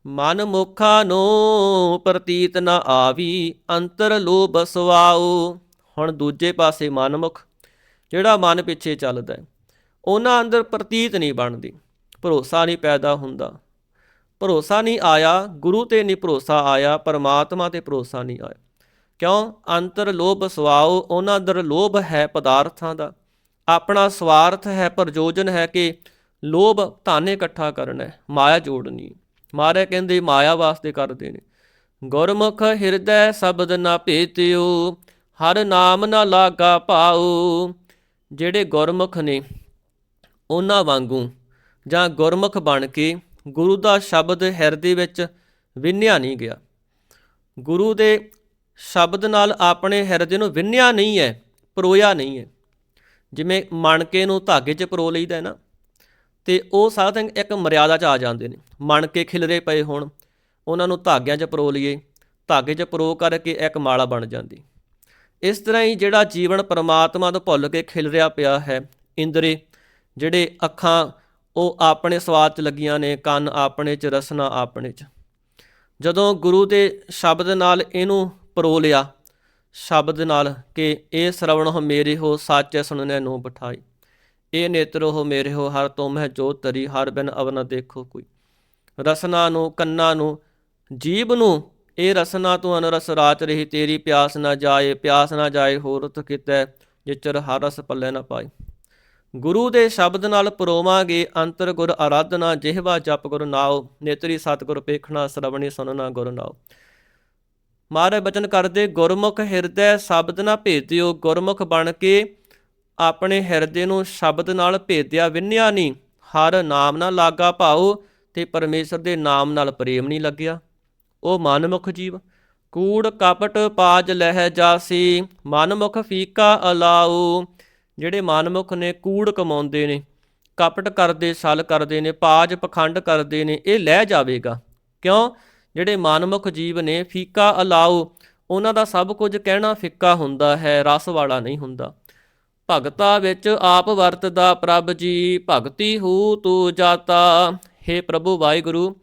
ਮਨ ਮੁਖਾ ਨੂੰ ਪ੍ਰਤੀਤ ਨਾ ਆਵੀ, ਅੰਤਰ ਲੋਭ ਸਵਾਉ। ਹੁਣ ਦੂਜੇ ਪਾਸੇ ਮਨਮੁਖ, ਜਿਹੜਾ ਮਨ ਪਿੱਛੇ ਚੱਲਦਾ ਉਹਨਾਂ ਅੰਦਰ ਪ੍ਰਤੀਤ ਨਹੀਂ ਬਣਦੀ, ਭਰੋਸਾ ਨਹੀਂ ਪੈਦਾ ਹੁੰਦਾ। ਭਰੋਸਾ ਨਹੀਂ ਆਇਆ, ਗੁਰੂ ਤੇ ਨਹੀਂ ਭਰੋਸਾ ਆਇਆ, ਪਰਮਾਤਮਾ ਤੇ ਭਰੋਸਾ ਨਹੀਂ ਆਇਆ। ਕਿਉਂ? ਅੰਤਰ ਲੋਭ ਸਵਾਉ, ਉਹਨਾਂ ਅੰਦਰ ਲੋਭ ਹੈ ਪਦਾਰਥਾਂ ਦਾ। ਆਪਣਾ ਸਵਾਰਥ ਹੈ, ਪ੍ਰਯੋਜਨ ਹੈ ਕਿ ਲੋਭ ਧਨ ਇਕੱਠਾ ਕਰਨਾ ਹੈ, ਮਾਇਆ ਜੋੜਨੀ ਮਾਰੇ ਕਹਿੰਦੇ ਮਾਇਆ ਵਾਸਤੇ ਕਰਦੇ ਨੇ। ਗੁਰਮੁਖ ਹਿਰਦੈ ਸ਼ਬਦ ਨਾ ਭੇਤਿਓ, ਹਰ ਨਾਮ ਨਾ ਲਾਗਾ ਪਾਉ ਜਿਹੜੇ ਗੁਰਮੁਖ ਨੇ ਉਹਨਾਂ ਵਾਂਗੂ ਜਾਂ ਗੁਰਮੁਖ ਬਣ ਕੇ ਗੁਰੂ ਦਾ ਸ਼ਬਦ ਹਿਰਦੇ ਵਿੱਚ ਵਿੰਨਿਆ ਨਹੀਂ ਗਿਆ। ਗੁਰੂ ਦੇ ਸ਼ਬਦ ਨਾਲ ਆਪਣੇ ਹਿਰਦੇ ਨੂੰ ਵਿੰਨਿਆ ਨਹੀਂ ਹੈ, ਪਰੋਇਆ ਨਹੀਂ ਹੈ। ਜਿਵੇਂ ਮਣਕੇ ਨੂੰ ਧਾਗੇ 'ਚ ਪਰੋ ਲਈਦਾ ਹੈ ਨਾ ਤੇ ਉਹ ਸਾਧ ਸੰਗ ਇੱਕ ਮਰਿਆਦਾ 'ਚ ਆ ਜਾਂਦੇ ਨੇ। ਮਣ ਕੇ ਖਿਲਰੇ ਪਏ ਹੋਣ। ਉਹਨਾਂ ਨੂੰ ਧਾਗਿਆਂ 'ਚ ਪਰੋ ਲਈਏ। ਧਾਗੇ 'ਚ ਪਰੋ ਕਰਕੇ ਇੱਕ ਮਾਲਾ ਬਣ ਜਾਂਦੀ। ਇਸ ਤਰ੍ਹਾਂ ਹੀ ਜਿਹੜਾ ਜੀਵਨ ਪਰਮਾਤਮਾ ਤੋਂ ਭੁੱਲ ਕੇ ਖਿਲਰਿਆ ਪਿਆ ਹੈ, ਇੰਦਰੇ, ਜਿਹੜੇ ਅੱਖਾਂ ਉਹ ਆਪਣੇ ਸਵਾਦ 'ਚ ਲੱਗੀਆਂ ਨੇ, ਕੰਨ ਆਪਣੇ 'ਚ, ਰਸਨਾ ਆਪਣੇ 'ਚ। ਜਦੋਂ ਗੁਰੂ ਦੇ ਸ਼ਬਦ ਨਾਲ ਇਹਨੂੰ ਪਰੋ ਲਿਆ, ਸ਼ਬਦ ਨਾਲ ਕਿ ਇਹ ਸ਼ਰਵਣ ਹੋ ਮੇਰੇ ਹੋ, ਸਾਚੇ ਸੁਣਨੇ ਨੂੰ ਬਿਠਾਈ ਇਹ ਨੇਤਰ ਹੋ ਮੇਰੇ ਹੋ ਹਰ ਤੁਮ ਹੈ ਜੋ ਤਰੀ ਹਰ ਬਿਨ ਅਵ ਨ ਦੇਖੋ ਕੋਈ ਰਸਨਾ ਨੂੰ ਕੰਨਾਂ ਨੂੰ ਜੀਬ ਨੂੰ ਇਹ ਰਸਨਾ ਤੂੰ ਅਨਰਸ ਰਾਤ ਰਹੀ ਤੇਰੀ ਪਿਆਸ ਨਾ ਜਾਏ ਪਿਆਸ ਨਾ ਜਾਏ ਹੋਰਤ ਕਿਤੈ ਜਿਚਰ ਹਰ ਰਸ ਪੱਲੇ ਨਾ ਪਾਈ ਗੁਰੂ ਦੇ ਸ਼ਬਦ ਨਾਲ ਪਰੋਵਾਂਗੇ ਅੰਤਰ ਗੁਰ ਆਰਾਧਨਾ ਜਿਹਵਾ ਜਪ ਗੁਰ ਨਾਉ ਨੇਤਰੀ ਸਤਿਗੁਰ ਪੇਖਣਾ ਸ਼ਰਵਣੀ ਸੁਨਣਾ ਗੁਰ ਨਾਉ ਮਹਾਰਾਜ ਬਚਨ ਕਰਦੇ ਗੁਰਮੁਖ ਹਿਰਦੈ ਸ਼ਬਦ ਨਾ ਭੇਦਿਓ ਗੁਰਮੁਖ ਬਣ ਕੇ ਆਪਣੇ ਹਿਰਦੇ ਨੂੰ ਸ਼ਬਦ ਨਾਲ ਭੇਦਿਆ ਵਿੰਨਿਆ ਨਹੀਂ। ਹਰ ਨਾਮ ਨਾ ਲਾਗਾ ਭਾਉ, ਤੇ ਪਰਮੇਸ਼ਰ ਦੇ ਨਾਮ ਨਾਲ ਪ੍ਰੇਮ ਨਹੀਂ ਲੱਗਿਆ। ਉਹ ਮਨਮੁਖ ਜੀਵ, ਕੂੜ ਕਪਟ ਪਾਜ ਲਹਿ ਜਾਸੀ, ਮਨਮੁਖ ਫੀਕਾ ਅਲਾਉ। ਜਿਹੜੇ ਮਨਮੁਖ ਨੇ ਕੂੜ ਕਮਾਉਂਦੇ ਨੇ, ਕਪਟ ਕਰਦੇ ਛਲ ਕਰਦੇ ਨੇ, ਪਾਜ ਪਖੰਡ ਕਰਦੇ ਨੇ, ਇਹ ਲੈ ਜਾਵੇਗਾ। ਕਿਉਂ? ਜਿਹੜੇ ਮਨਮੁਖ ਜੀਵ ਨੇ ਫੀਕਾ ਅਲਾਉ, ਉਹਨਾਂ ਦਾ ਸਭ ਕੁਝ ਕਹਿਣਾ ਫਿੱਕਾ ਹੁੰਦਾ ਹੈ, ਰਸ ਵਾਲਾ ਨਹੀਂ ਹੁੰਦਾ। ਭਗਤਾ ਵਿੱਚ ਆਪ ਵਰਤਦਾ ਪ੍ਰਭ ਜੀ, ਭਗਤੀ ਹੂ ਤੂੰ ਜਾਤਾ। हे ਪ੍ਰਭੂ ਵਾਹਿਗੁਰੂ,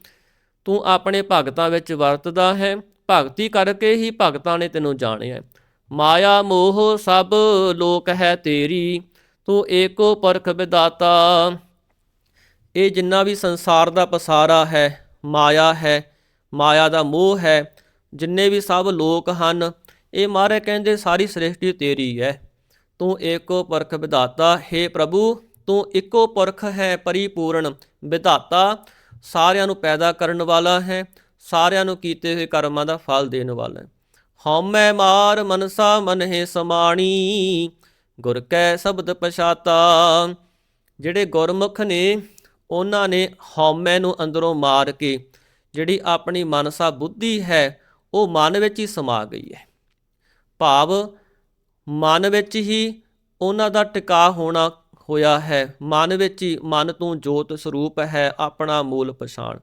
ਤੂੰ ਆਪਣੇ ਭਗਤਾਂ ਵਿੱਚ ਵਰਤਦਾ ਹੈ। ਭਗਤੀ ਕਰਕੇ ਹੀ ਭਗਤਾਂ ਨੇ ਤੈਨੂੰ ਜਾਣਿਆ ਮਾਇਆ ਮੋਹ ਸਭ ਲੋਕ ਹੈ ਤੇਰੀ, ਤੂੰ ਏਕੋ ਪਰਖ ਵਿਦਾਤਾ। ਇਹ ਜਿੰਨਾ ਵੀ ਸੰਸਾਰ ਦਾ ਪਸਾਰਾ ਹੈ, ਮਾਇਆ ਹੈ, ਮਾਇਆ ਦਾ ਮੋਹ ਹੈ, ਜਿੰਨੇ ਵੀ ਸਭ ਲੋਕ ਹਨ, ਇਹ ਮਾਰੇ ਕਹਿੰਦੇ ਸਾਰੀ ਸ੍ਰਿਸ਼ਟੀ ਤੇਰੀ ਹੈ। ਤੂੰ ਏਕੋ ਪੁਰਖ ਵਿਧਾਤਾ, ਹੈ ਪ੍ਰਭੂ, ਤੂੰ ਇੱਕੋ ਪੁਰਖ ਹੈ ਪਰਿਪੂਰਨ ਵਿਧਾਤਾ, ਸਾਰਿਆਂ ਨੂੰ ਪੈਦਾ ਕਰਨ ਵਾਲਾ ਹੈ, ਸਾਰਿਆਂ ਨੂੰ ਕੀਤੇ ਹੋਏ ਕਰਮਾਂ ਦਾ ਫਲ ਦੇਣ ਵਾਲਾ ਹੈ। ਹਉਮੈ ਮਾਰ ਮਨਸਾ ਮਨਹਿ ਸਮਾਣੀ, ਗੁਰ ਕੈ ਸ਼ਬਦ ਪਛਾਤਾ। ਜਿਹੜੇ ਗੁਰਮੁਖ ਨੇ, ਉਹਨਾਂ ਨੇ ਹਉਮੈ ਨੂੰ ਅੰਦਰੋਂ ਮਾਰ ਕੇ, ਜਿਹੜੀ ਆਪਣੀ ਮਨਸਾ ਬੁੱਧੀ ਹੈ, ਉਹ ਮਨ ਵਿੱਚ ਹੀ ਸਮਾ ਗਈ ਹੈ। ਭਾਵ ਮਨ ਵਿੱਚ ਹੀ ਉਹਨਾਂ ਦਾ ਟਿਕਾ ਹੋਣਾ, ਹੋਇਆ ਹੈ। ਮਨ ਵਿੱਚ ਹੀ ਮਨ ਤੋਂ ਜੋਤ ਸਰੂਪ ਹੈ ਆਪਣਾ ਮੂਲ ਪਛਾਣ।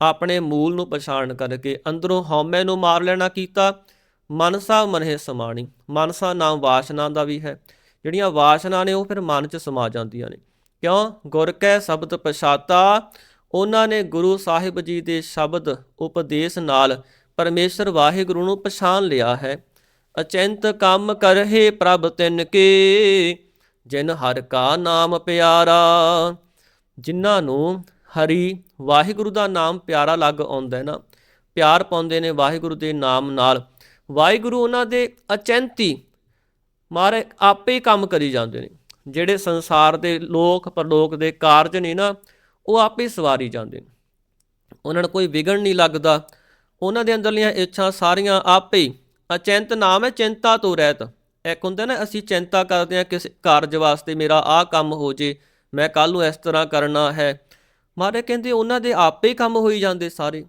ਆਪਣੇ ਮੂਲ ਨੂੰ ਪਛਾਣ ਕਰਕੇ ਅੰਦਰੋਂ ਹਉਮੈ ਨੂੰ ਮਾਰ ਲੈਣਾ ਕੀਤਾ, ਮਨਸਾ ਮਨਹਿ ਸਮਾਣੀ। ਮਨਸਾ ਨਾਮ ਵਾਸ਼ਨਾ ਦਾ ਵੀ ਹੈ। ਜਿਹੜੀਆਂ ਵਾਸ਼ਨਾ ਨੇ ਉਹ ਫਿਰ ਮਨ 'ਚ ਸਮਾ ਜਾਂਦੀਆਂ ਨੇ। ਕਿਉਂ? ਗੁਰ ਕੈ ਸ਼ਬਦ ਪਛਾਤਾ, ਉਹਨਾਂ ਨੇ ਗੁਰੂ ਸਾਹਿਬ ਜੀ ਦੇ ਸ਼ਬਦ, ਉਪਦੇਸ਼ ਨਾਲ ਪਰਮੇਸ਼ਰ ਵਾਹਿਗੁਰੂ ਨੂੰ ਪਛਾਣ ਲਿਆ ਹੈ। ਅਚੰਤ ਕੰਮ ਕਰਹਿ ਪ੍ਰਭ ਤਿਨ ਕੇ, ਜਿਨ ਹਰ ਕਾ ਨਾਮ ਪਿਆਰਾ। ਜਿਨ੍ਹਾਂ ਨੂੰ ਹਰੀ ਵਾਹਿਗੁਰੂ ਦਾ ਨਾਮ ਪਿਆਰਾ ਲੱਗ ਆਉਂਦਾ ਹੈ ਨਾ, ਪਿਆਰ ਪਾਉਂਦੇ ਨੇ ਵਾਹਿਗੁਰੂ ਦੇ ਨਾਮ ਨਾਲ। ਵਾਹਿਗੁਰੂ ਉਹਨਾਂ ਦੇ ਅਚੈਂਤੀ ਮਾਰੇ ਆਪੇ ਹੀ ਕੰਮ ਕਰੀ ਜਾਂਦੇ ਨੇ। ਜਿਹੜੇ ਸੰਸਾਰ ਦੇ ਲੋਕ, ਪਰਲੋਕ ਦੇ ਕਾਰਜ ਨੇ ਨਾ, ਉਹ ਆਪੇ ਸਵਾਰੀ ਜਾਂਦੇ ਨੇ। ਉਹਨਾਂ ਨੂੰ ਕੋਈ ਵਿਗੜ ਨਹੀਂ ਲੱਗਦਾ। ਉਹਨਾਂ ਦੇ ਅੰਦਰਲੀਆਂ ਇੱਛਾ ਸਾਰੀਆਂ ਆਪੇ ਹੀ ਅਚਿੰਤ ਨਾਮ ਹੈ, ਚਿੰਤਾ ਤੋਂ ਰਹਿਤ। ਇੱਕ ਹੁੰਦਾ ਨਾ, ਅਸੀਂ ਚਿੰਤਾ ਕਰਦੇ ਹਾਂ ਕਿਸ ਕਾਰਜ ਵਾਸਤੇ ਮੇਰਾ ਆਹ ਕੰਮ ਹੋ ਜੇ, ਮੈਂ ਕੱਲ ਨੂੰ ਇਸ ਤਰ੍ਹਾਂ ਕਰਨਾ ਹੈ। ਮਾਰੇ ਕਹਿੰਦੇ, ਉਹਨਾਂ ਦੇ ਆਪੇ ਕੰਮ ਹੋਈ ਜਾਂਦੇ ਸਾਰੇ।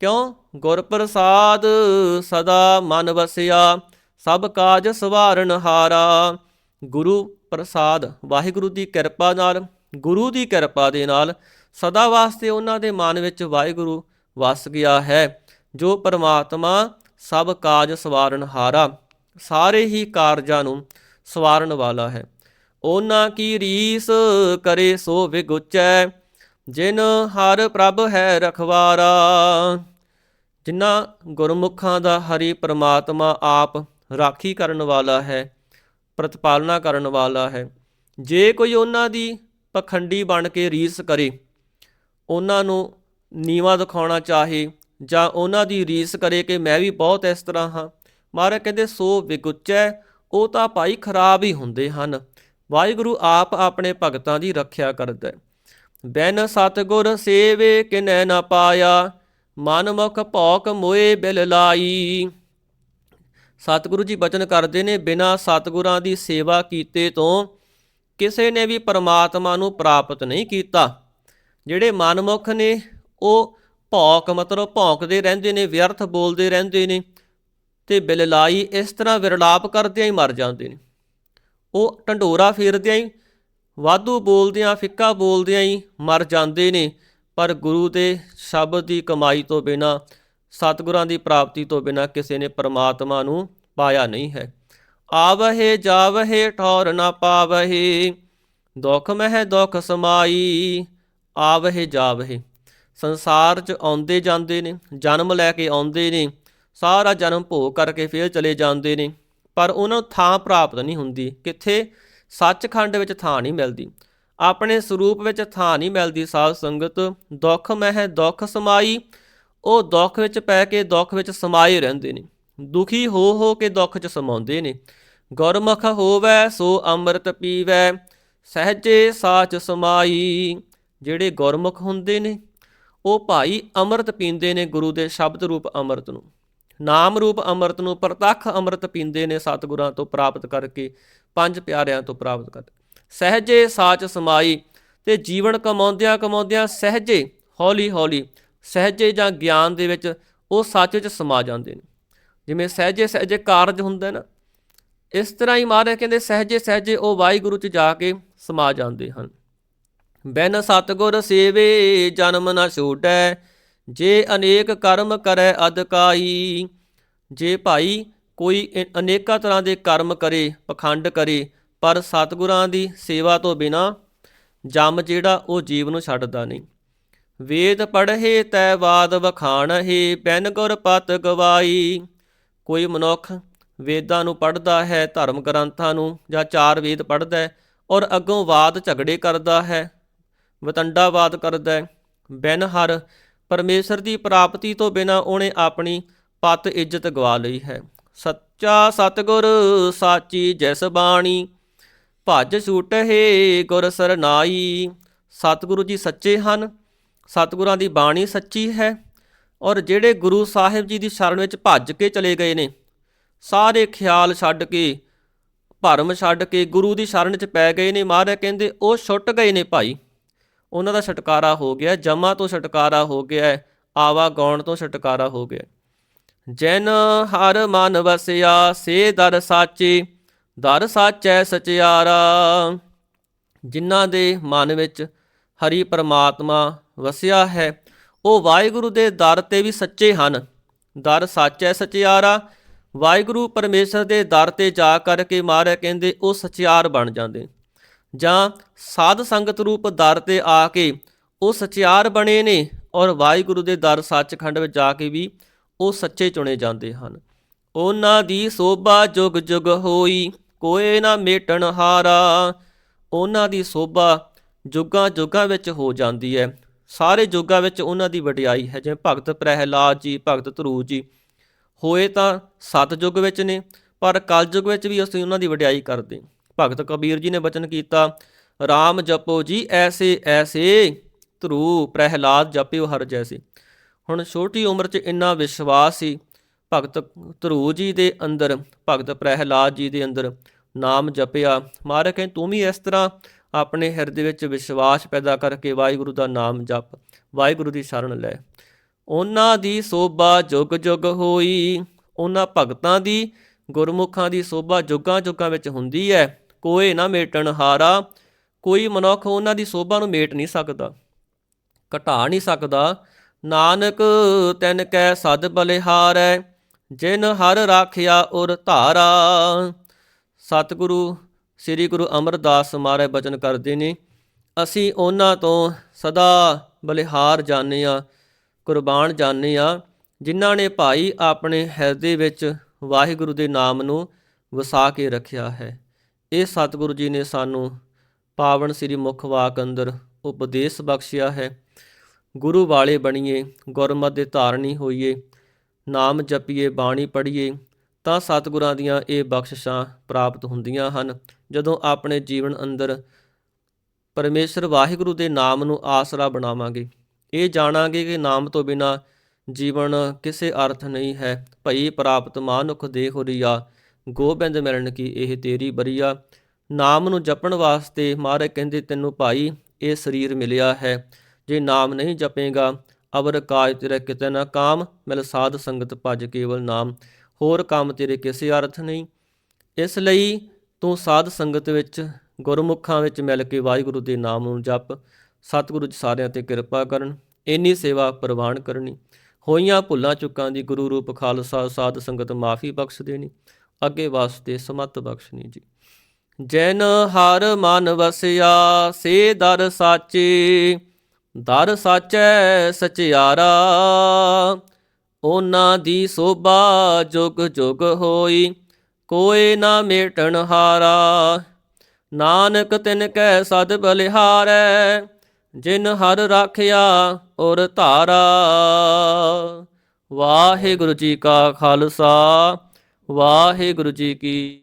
ਕਿਉਂ? ਗੁਰ ਪ੍ਰਸਾਦ ਸਦਾ ਮਨ ਵਸਿਆ, ਸਭ ਕਾਜ ਸਵਾਰਨ ਹਾਰਾ। ਗੁਰੂ ਪ੍ਰਸਾਦ, ਵਾਹਿਗੁਰੂ ਦੀ ਕਿਰਪਾ ਨਾਲ, ਗੁਰੂ ਦੀ ਕਿਰਪਾ ਦੇ ਨਾਲ ਸਦਾ ਵਾਸਤੇ ਉਹਨਾਂ ਦੇ ਮਨ ਵਿੱਚ ਵਾਹਿਗੁਰੂ ਵਸ ਗਿਆ ਹੈ, ਜੋ ਪਰਮਾਤਮਾ ਸਭ ਕਾਜ ਸਵਾਰਨ ਹਾਰਾ, ਸਾਰੇ ਹੀ ਕਾਰਜਾਂ ਨੂੰ ਸਵਾਰਨ ਵਾਲਾ ਹੈ। ਉਹਨਾਂ ਕੀ ਰੀਸ ਕਰੇ ਸੋ ਵਿਗੁਚੈ, ਜਿਨ ਹਰ ਪ੍ਰਭ ਹੈ ਰਖਵਾਰਾ। ਜਿਨ੍ਹਾਂ ਗੁਰਮੁਖਾਂ ਦਾ ਹਰੀ ਪ੍ਰਮਾਤਮਾ ਆਪ ਰਾਖੀ ਕਰਨ ਵਾਲਾ ਹੈ, ਪ੍ਰਤਪਾਲਨਾ ਕਰਨ ਵਾਲਾ ਹੈ। ਜੇ ਕੋਈ ਉਹਨਾਂ ਦੀ ਪਖੰਡੀ ਬਣ ਕੇ ਰੀਸ ਕਰੇ, ਉਹਨਾਂ ਨੂੰ ਨੀਵਾ ਦਿਖਾਉਣਾ ਚਾਹੇ ਜਾਂ ਉਹਨਾਂ ਦੀ ਰੀਸ ਕਰੇ ਕਿ ਮੈਂ ਵੀ ਬਹੁਤ ਇਸ ਤਰ੍ਹਾਂ ਹਾਂ। ਮਹਾਰਾਜ ਕਹਿੰਦੇ, ਸੋ ਵਿਗੁੱਚੈ, ਉਹ ਤਾਂ ਭਾਈ ਖਰਾਬ ਹੀ ਹੁੰਦੇ ਹਨ। ਵਾਹਿਗੁਰੂ ਆਪ ਆਪਣੇ ਭਗਤਾਂ ਦੀ ਰੱਖਿਆ ਕਰਦਾ ਹੈ। ਬੈਨ ਸਤਗੁਰ ਸੇਵੇ ਕਿਨੈ ਨਾ ਪਾਇਆ, ਮਨ ਮੁਖ ਭੌਕ ਮੋਏ ਬਿਲ ਲਾਈ। ਸਤਿਗੁਰੂ ਜੀ ਬਚਨ ਕਰਦੇ ਨੇ, ਬਿਨਾ ਸਤਿਗੁਰਾਂ ਦੀ ਸੇਵਾ ਕੀਤੇ ਤੋਂ ਕਿਸੇ ਨੇ ਵੀ ਪਰਮਾਤਮਾ ਨੂੰ ਪ੍ਰਾਪਤ ਨਹੀਂ ਕੀਤਾ। ਜਿਹੜੇ ਮਨਮੁਖ ਨੇ, ਉਹ ਭੌਕ ਮਤਲਬ ਭੌਂਕਦੇ ਰਹਿੰਦੇ ਨੇ, ਵਿਅਰਥ ਬੋਲਦੇ ਰਹਿੰਦੇ ਨੇ ਤੇ ਬਿਲਲਾਈ ਇਸ ਤਰ੍ਹਾਂ ਵਿਰਲਾਪ ਕਰਦਿਆਂ ਹੀ ਮਰ ਜਾਂਦੇ ਨੇ। ਉਹ ਢੰਡੋਰਾ ਫੇਰਦਿਆਂ ਹੀ, ਵਾਧੂ ਬੋਲਦਿਆਂ, ਫਿੱਕਾ ਬੋਲਦਿਆਂ ਹੀ ਮਰ ਜਾਂਦੇ ਨੇ, ਪਰ ਗੁਰੂ ਦੇ ਸ਼ਬਦ ਦੀ ਕਮਾਈ ਤੋਂ ਬਿਨਾ, ਸਤਿਗੁਰਾਂ ਦੀ ਪ੍ਰਾਪਤੀ ਤੋਂ ਬਿਨਾ ਕਿਸੇ ਨੇ ਪਰਮਾਤਮਾ ਨੂੰ ਪਾਇਆ ਨਹੀਂ ਹੈ। ਆਵਹਿ ਜਾਵਹਿ ਠੌਰ ਨਾ ਪਾਵਹਿ, ਦੁਖ ਮਹਿ ਦੁਖ ਸਮਾਈ, ਆਵਹਿ ਜਾਵਹਿ। ਸੰਸਾਰ 'ਚ ਆਉਂਦੇ ਜਾਂਦੇ ਨੇ, ਜਨਮ ਲੈ ਕੇ ਆਉਂਦੇ ਨੇ, ਸਾਰਾ ਜਨਮ ਭੋਗ ਕਰਕੇ ਫੇਰ ਚਲੇ ਜਾਂਦੇ ਨੇ, ਪਰ ਉਹਨਾਂ ਨੂੰ ਥਾਂ ਪ੍ਰਾਪਤ ਨਹੀਂ ਹੁੰਦੀ, ਕਿੱਥੇ? ਸੱਚਖੰਡ ਵਿੱਚ ਥਾਂ ਨਹੀਂ ਮਿਲਦੀ। ਆਪਣੇ ਸਰੂਪ ਵਿੱਚ ਥਾਂ ਨਹੀਂ ਮਿਲਦੀ, ਸਾਧ ਸੰਗਤ, ਦੁੱਖ ਮਹਿ ਦੁੱਖ ਸਮਾਈ, ਉਹ ਦੁੱਖ ਵਿੱਚ ਪੈ ਕੇ ਦੁੱਖ ਵਿੱਚ ਸਮਾਏ ਰਹਿੰਦੇ ਨੇ। ਦੁਖੀ ਹੋ ਹੋ ਕੇ ਦੁੱਖ 'ਚ ਸਮਾਉਂਦੇ ਨੇ। ਗੁਰਮੁਖ ਹੋਵੈ, ਸੋ ਅੰਮ੍ਰਿਤ ਪੀਵੈ, ਸਹਜੇ ਸਾਚ ਸਮਾਈ, ਜਿਹੜੇ ਗੁਰਮੁਖ ਹੁੰਦੇ ਨੇ ਉਹ ਭਾਈ ਅੰਮ੍ਰਿਤ ਪੀਂਦੇ ਨੇ ਗੁਰੂ ਦੇ ਸ਼ਬਦ ਰੂਪ ਅੰਮ੍ਰਿਤ ਨੂੰ। ਨਾਮ ਰੂਪ ਅੰਮ੍ਰਿਤ ਨੂੰ ਪ੍ਰਤੱਖ ਅੰਮ੍ਰਿਤ ਪੀਂਦੇ ਨੇ ਸਤਿਗੁਰਾਂ ਤੋਂ ਪ੍ਰਾਪਤ ਕਰਕੇ, ਪੰਜ ਪਿਆਰਿਆਂ ਤੋਂ ਪ੍ਰਾਪਤ ਕਰ ਸਹਜੇ ਸਾਚ ਸਮਾਈ ਤੇ ਜੀਵਨ ਕਮਾਉਂਦਿਆਂ ਕਮਾਉਂਦਿਆਂ ਸਹਜੇ ਹੌਲੀ ਹੌਲੀ ਸਹਿਜੇ ਜਾਂ ਗਿਆਨ ਦੇ ਵਿੱਚ ਉਹ ਸੱਚ ਵਿੱਚ ਸਮਾ ਜਾਂਦੇ ਨੇ। ਜਿਵੇਂ ਸਹਿਜੇ ਸਹਿਜੇ ਕਾਰਜ ਹੁੰਦਾ ਨਾ, ਇਸ ਤਰ੍ਹਾਂ ਹੀ ਮਹਾਰਾਜ ਕਹਿੰਦੇ ਸਹਿਜੇ ਸਹਿਜੇ ਉਹ ਵਾਹਿਗੁਰੂ ਚ ਜਾ ਕੇ ਸਮਾ ਜਾਂਦੇ ਹਨ। ਬਿਨ ਸਤਗੁਰ ਸੇਵੇ ਜਨਮ ਨਾ ਛੂਟੈ, ਜੇ ਅਨੇਕ ਕਰਮ ਕਰੈ ਅਦਕਾਈ ਜੇ ਭਾਈ ਕੋਈ ਅਨੇਕਾਂ ਤਰ੍ਹਾਂ ਦੇ ਕਰਮ ਕਰੇ, ਪਖੰਡ ਕਰੇ, ਪਰ ਸਤਿਗੁਰਾਂ ਦੀ ਸੇਵਾ ਤੋਂ ਬਿਨਾ ਜਮ ਜਿਹੜਾ ਉਹ ਜੀਵ ਨੂੰ ਛੱਡਦਾ ਨਹੀਂ। ਵੇਦ ਪੜ੍ਹੇ ਤੈ ਬਾਦ ਵਖਾਣਹਿ, ਬਿਨ ਗੁਰ ਪਤ ਗਵਾਈ ਕੋਈ ਮਨੁੱਖ ਵੇਦਾਂ ਨੂੰ ਪੜ੍ਹਦਾ ਹੈ, ਧਰਮ ਗ੍ਰੰਥਾਂ ਨੂੰ ਜਾਂ ਚਾਰ ਵੇਦ ਪੜ੍ਹਦਾ ਹੈ, ਔਰ ਅੱਗੋਂ ਵਾਦ ਝਗੜੇ ਕਰਦਾ ਹੈ ਵਤੰਡਾਵਾਦ ਕਰਦਾ ਹੈ। ਬਿਨ ਹਰ ਪਰਮੇਸ਼ਰ ਦੀ ਪ੍ਰਾਪਤੀ ਤੋਂ ਬਿਨਾ ਉਹਨੇ ਆਪਣੀ ਪਤ ਇੱਜ਼ਤ ਗਵਾ ਲਈ ਹੈ। ਸੱਚਾ ਸਤਗੁਰ ਸਾਚੀ ਜਿਸ ਬਾਣੀ, ਭੱਜ ਛੂਟਹਿ ਗੁਰ ਸਰਨਾਈ। ਸਤਿਗੁਰੂ ਜੀ ਸੱਚੇ ਹਨ, ਸਤਿਗੁਰਾਂ ਦੀ ਬਾਣੀ ਸੱਚੀ ਹੈ ਔਰ ਜਿਹੜੇ ਗੁਰੂ ਸਾਹਿਬ ਜੀ ਦੀ ਸ਼ਰਨ ਵਿੱਚ ਭੱਜ ਕੇ ਚਲੇ ਗਏ ਨੇ, ਸਾਰੇ ਖਿਆਲ ਛੱਡ ਕੇ, ਭਰਮ ਛੱਡ ਕੇ ਗੁਰੂ ਦੀ ਸ਼ਰਨ 'ਚ ਪੈ ਗਏ ਨੇ। ਮਹਾਰਾਜ ਕਹਿੰਦੇ, ਉਹ ਛੁੱਟ ਗਏ ਨੇ ਭਾਈ। ਉਹਨਾਂ ਦਾ ਛਟਕਾਰਾ ਹੋ ਗਿਆ, ਜਮਾ ਤੋਂ ਛਟਕਾਰਾ ਹੋ ਗਿਆ ਆਵਾ ਗਾਉਣ ਤੋਂ ਛਟਕਾਰਾ ਹੋ ਗਿਆ ਜੈਨ ਹਰ ਮਨ ਵਸਿਆ, ਸੇ ਦਰ ਸਾਚੇ, ਦਰ ਸਾਚੈ ਸਚਿਆਰਾ। ਜਿਨ੍ਹਾਂ ਦੇ ਮਨ ਵਿੱਚ ਹਰੀ ਪਰਮਾਤਮਾ ਵਸਿਆ ਹੈ, ਉਹ ਵਾਹਿਗੁਰੂ ਦੇ ਦਰ ਤੇ ਵੀ ਸੱਚੇ ਹਨ। ਦਰ ਸਾਚੈ ਸਚਿਆਰਾ, ਵਾਹਿਗੁਰੂ ਪਰਮੇਸ਼ਰ ਦੇ ਦਰ ਤੇ ਜਾ ਕਰਕੇ ਮਹਾਰਾਜ ਕਹਿੰਦੇ ਉਹ ਸਚਿਆਰ ਬਣ ਜਾਂਦੇ। ਜਾਂ ਸਾਧ ਸੰਗਤ ਰੂਪ ਦਰ ਤੇ ਆ ਕੇ ਉਹ ਸਚਿਆਰ ਬਣੇ ਨੇ ਔਰ ਵਾਹਿਗੁਰੂ ਦੇ ਦਰ ਸੱਚਖੰਡ ਵਿੱਚ ਜਾ ਕੇ ਵੀ ਉਹ ਸੱਚੇ ਚੁਣੇ ਜਾਂਦੇ ਹਨ। ਉਹਨਾਂ ਦੀ ਸੋਭਾ ਜੁਗ ਜੁਗ ਹੋਈ, ਕੋਏ ਨਾ ਮੇਟਣ ਹਾਰਾ। ਉਹਨਾਂ ਦੀ ਸੋਭਾ ਜੁਗਾਂ ਜੁਗਾਂ ਵਿੱਚ ਹੋ ਜਾਂਦੀ ਹੈ। ਸਾਰੇ ਜੁਗਾਂ ਵਿੱਚ ਉਹਨਾਂ ਦੀ ਵਡਿਆਈ ਹੈ, ਜਿਵੇਂ ਭਗਤ ਪ੍ਰਹਿਲਾਦ ਜੀ, ਭਗਤ ਧਰੂ ਜੀ। ਹੋਏ ਤਾਂ ਸਤਜੁਗ ਵਿੱਚ ਨੇ, ਪਰ ਕਲਯੁਗ ਵਿੱਚ ਵੀ ਅਸੀਂ ਉਹਨਾਂ ਦੀ ਵਡਿਆਈ ਕਰਦੇ ਭਗਤ ਕਬੀਰ ਜੀ ਨੇ ਬਚਨ ਕੀਤਾ RAM ਜਪੋ ਜੀ, ਐਸੇ ਐਸੇ। ਧਰੂ ਪ੍ਰਹਿਲਾਦ ਜਪਿਓ ਹਰ ਜੈਸੇ। ਹੁਣ ਛੋਟੀ ਉਮਰ 'ਚ ਇੰਨਾ ਵਿਸ਼ਵਾਸ ਸੀ, ਭਗਤ ਧਰੂ ਜੀ ਦੇ ਅੰਦਰ, ਭਗਤ ਪ੍ਰਹਿਲਾਦ ਜੀ ਦੇ ਅੰਦਰ ਨਾਮ ਜਪਿਆ। ਮਹਾਰਾਜ ਕਹਿੰਦੇ ਤੂੰ ਵੀ ਇਸ ਤਰ੍ਹਾਂ ਆਪਣੇ ਹਿਰਦੇ ਵਿੱਚ ਵਿਸ਼ਵਾਸ ਪੈਦਾ ਕਰਕੇ ਵਾਹਿਗੁਰੂ ਦਾ ਨਾਮ ਜਪ, ਵਾਹਿਗੁਰੂ ਦੀ ਸ਼ਰਨ ਲੈ। ਉਹਨਾਂ ਦੀ ਸੋਭਾ ਜੁਗ ਜੁਗ ਹੋਈ, ਉਹਨਾਂ ਭਗਤਾਂ ਦੀ ਗੁਰਮੁਖਾਂ ਦੀ ਸੋਭਾ ਜੁਗਾਂ ਜੁਗਾਂ ਵਿੱਚ ਹੁੰਦੀ ਹੈ। ਕੋਈ ਨਾ ਮੇਟਣ ਹਾਰਾ ਕੋਈ ਮਨੁੱਖ ਉਹਨਾਂ ਦੀ ਸੋਭਾ ਨੂੰ ਮੇਟ ਨਹੀਂ ਸਕਦਾ, ਘਟਾ ਨਹੀਂ ਸਕਦਾ। ਨਾਨਕ, ਤੈਨ ਕੈ ਸਦ ਬਲਿਹਾਰੈ, ਜਿਨ ਹਰ ਰਾਖਿਆ ਉਰ ਧਾਰਾ। ਸਤਿਗੁਰੂ, ਸ੍ਰੀ ਗੁਰੂ ਅਮਰਦਾਸ ਮਹਾਰਾਜ ਬਚਨ ਕਰਦੇ ਨੇ, ਅਸੀਂ ਉਹਨਾਂ ਤੋਂ ਸਦਾ ਬਲਿਹਾਰ ਜਾਣੇ ਆ ਕੁਰਬਾਨ ਜਾਣੇ ਆ ਜਿਨ੍ਹਾਂ ਨੇ ਭਾਈ ਆਪਣੇ ਹਿਰਦੇ ਵਿੱਚ ਵਾਹਿਗੁਰੂ ਦੇ ਨਾਮ ਨੂੰ ਵਸਾ ਕੇ ਰੱਖਿਆ ਹੈ। ਇਹ ਸਤਿਗੁਰੂ ਜੀ ਨੇ ਸਾਨੂੰ ਪਾਵਨ ਸ੍ਰੀ ਮੁਖ ਵਾਕ ਅੰਦਰ ਉਪਦੇਸ਼ ਬਖਸ਼ਿਆ ਹੈ। ਗੁਰੂ ਵਾਲੇ ਬਣੀਏ, ਗੁਰਮਤਿ ਦੇ ਧਾਰਨੀ ਹੋਈਏ, ਨਾਮ ਜਪੀਏ, ਬਾਣੀ ਪੜ੍ਹੀਏ, ਤਾਂ ਸਤਿਗੁਰਾਂ ਦੀਆਂ ਇਹ ਬਖਸ਼ਿਸ਼ਾਂ ਪ੍ਰਾਪਤ ਹੁੰਦੀਆਂ ਹਨ। ਜਦੋਂ ਆਪਣੇ ਜੀਵਨ ਅੰਦਰ ਪਰਮੇਸ਼ਰ ਵਾਹਿਗੁਰੂ ਦੇ ਨਾਮ ਨੂੰ ਆਸਰਾ ਬਣਾਵਾਂਗੇ, ਇਹ ਜਾਣਾਂਗੇ ਕਿ ਨਾਮ ਤੋਂ ਬਿਨਾ ਜੀਵਨ ਕਿਸੇ ਅਰਥ ਨਹੀਂ ਹੈ। ਭਈ ਪ੍ਰਾਪਤ ਮਾਨੁਖ ਦੇਹ ਹੋਰੀਆ ਗੋਬਿੰਦ ਮਿਲਣ ਕੀ ਇਹ ਤੇਰੀ ਬਰੀਆ। ਨਾਮ ਨੂੰ ਜਪਣ ਵਾਸਤੇ ਮਹਾਰਾਜ ਕਹਿੰਦੇ ਤੈਨੂੰ ਭਾਈ, ਇਹ ਸਰੀਰ ਮਿਲਿਆ ਹੈ। ਜੇ ਨਾਮ ਨਹੀਂ ਜਪੇਗਾ, ਅਵਰ ਕਾਜ ਤੇਰਾ ਕਿਤੇ ਨਾ ਕਾਮ, ਮਿਲ ਸਾਧ ਸੰਗਤ ਭਜ ਕੇਵਲ ਨਾਮ। ਹੋਰ ਕੰਮ ਤੇਰੇ ਕਿਸੇ ਅਰਥ ਨਹੀਂ। ਇਸ ਲਈ ਤੂੰ ਸਾਧ ਸੰਗਤ ਵਿੱਚ, ਗੁਰਮੁਖਾਂ ਵਿੱਚ ਮਿਲ ਕੇ ਵਾਹਿਗੁਰੂ ਦੇ ਨਾਮ ਨੂੰ ਜਪ। ਸਤਿਗੁਰੂ ਜੀ ਸਾਰਿਆਂ ਤੇ ਕਿਰਪਾ ਕਰਨ, ਇੰਨੀ ਸੇਵਾ ਪ੍ਰਵਾਨ ਕਰਨੀ। ਹੋਈਆਂ ਭੁੱਲਾਂ ਚੁੱਕਾਂ ਦੀ ਗੁਰੂ ਰੂਪ ਖਾਲਸਾ ਸਾਧ ਸੰਗਤ ਮਾਫੀ ਬਖਸ਼ ਦੇਣੀ। ਅੱਗੇ ਵਾਸਤੇ ਸਮਤ ਬਖਸ਼ਣੀ ਜੀ। ਜੈਨ ਹਰ ਮਨ ਵਸਿਆ, ਸੇ ਦਰ ਸਾਚੇ, ਦਰ ਸਾਚੈ ਸਚਿਆਰਾ। ਉਹਨਾਂ ਦੀ ਸੋਭਾ ਜੁਗ ਜੁਗ ਹੋਈ, ਕੋਈ ਨਾ ਮੇਟਣ ਹਾਰਾ। ਨਾਨਕ ਤਿਨ ਕੈ ਸਦ ਬਲਿਹਾਰੈ, ਜਿਨ ਹਰ ਰਾਖਿਆ ਔਰ ਧਾਰਾ। ਵਾਹਿਗੁਰੂ ਜੀ ਕਾ ਖਾਲਸਾ, ਵਾਹਿਗੁਰੂ ਜੀ ਕੀ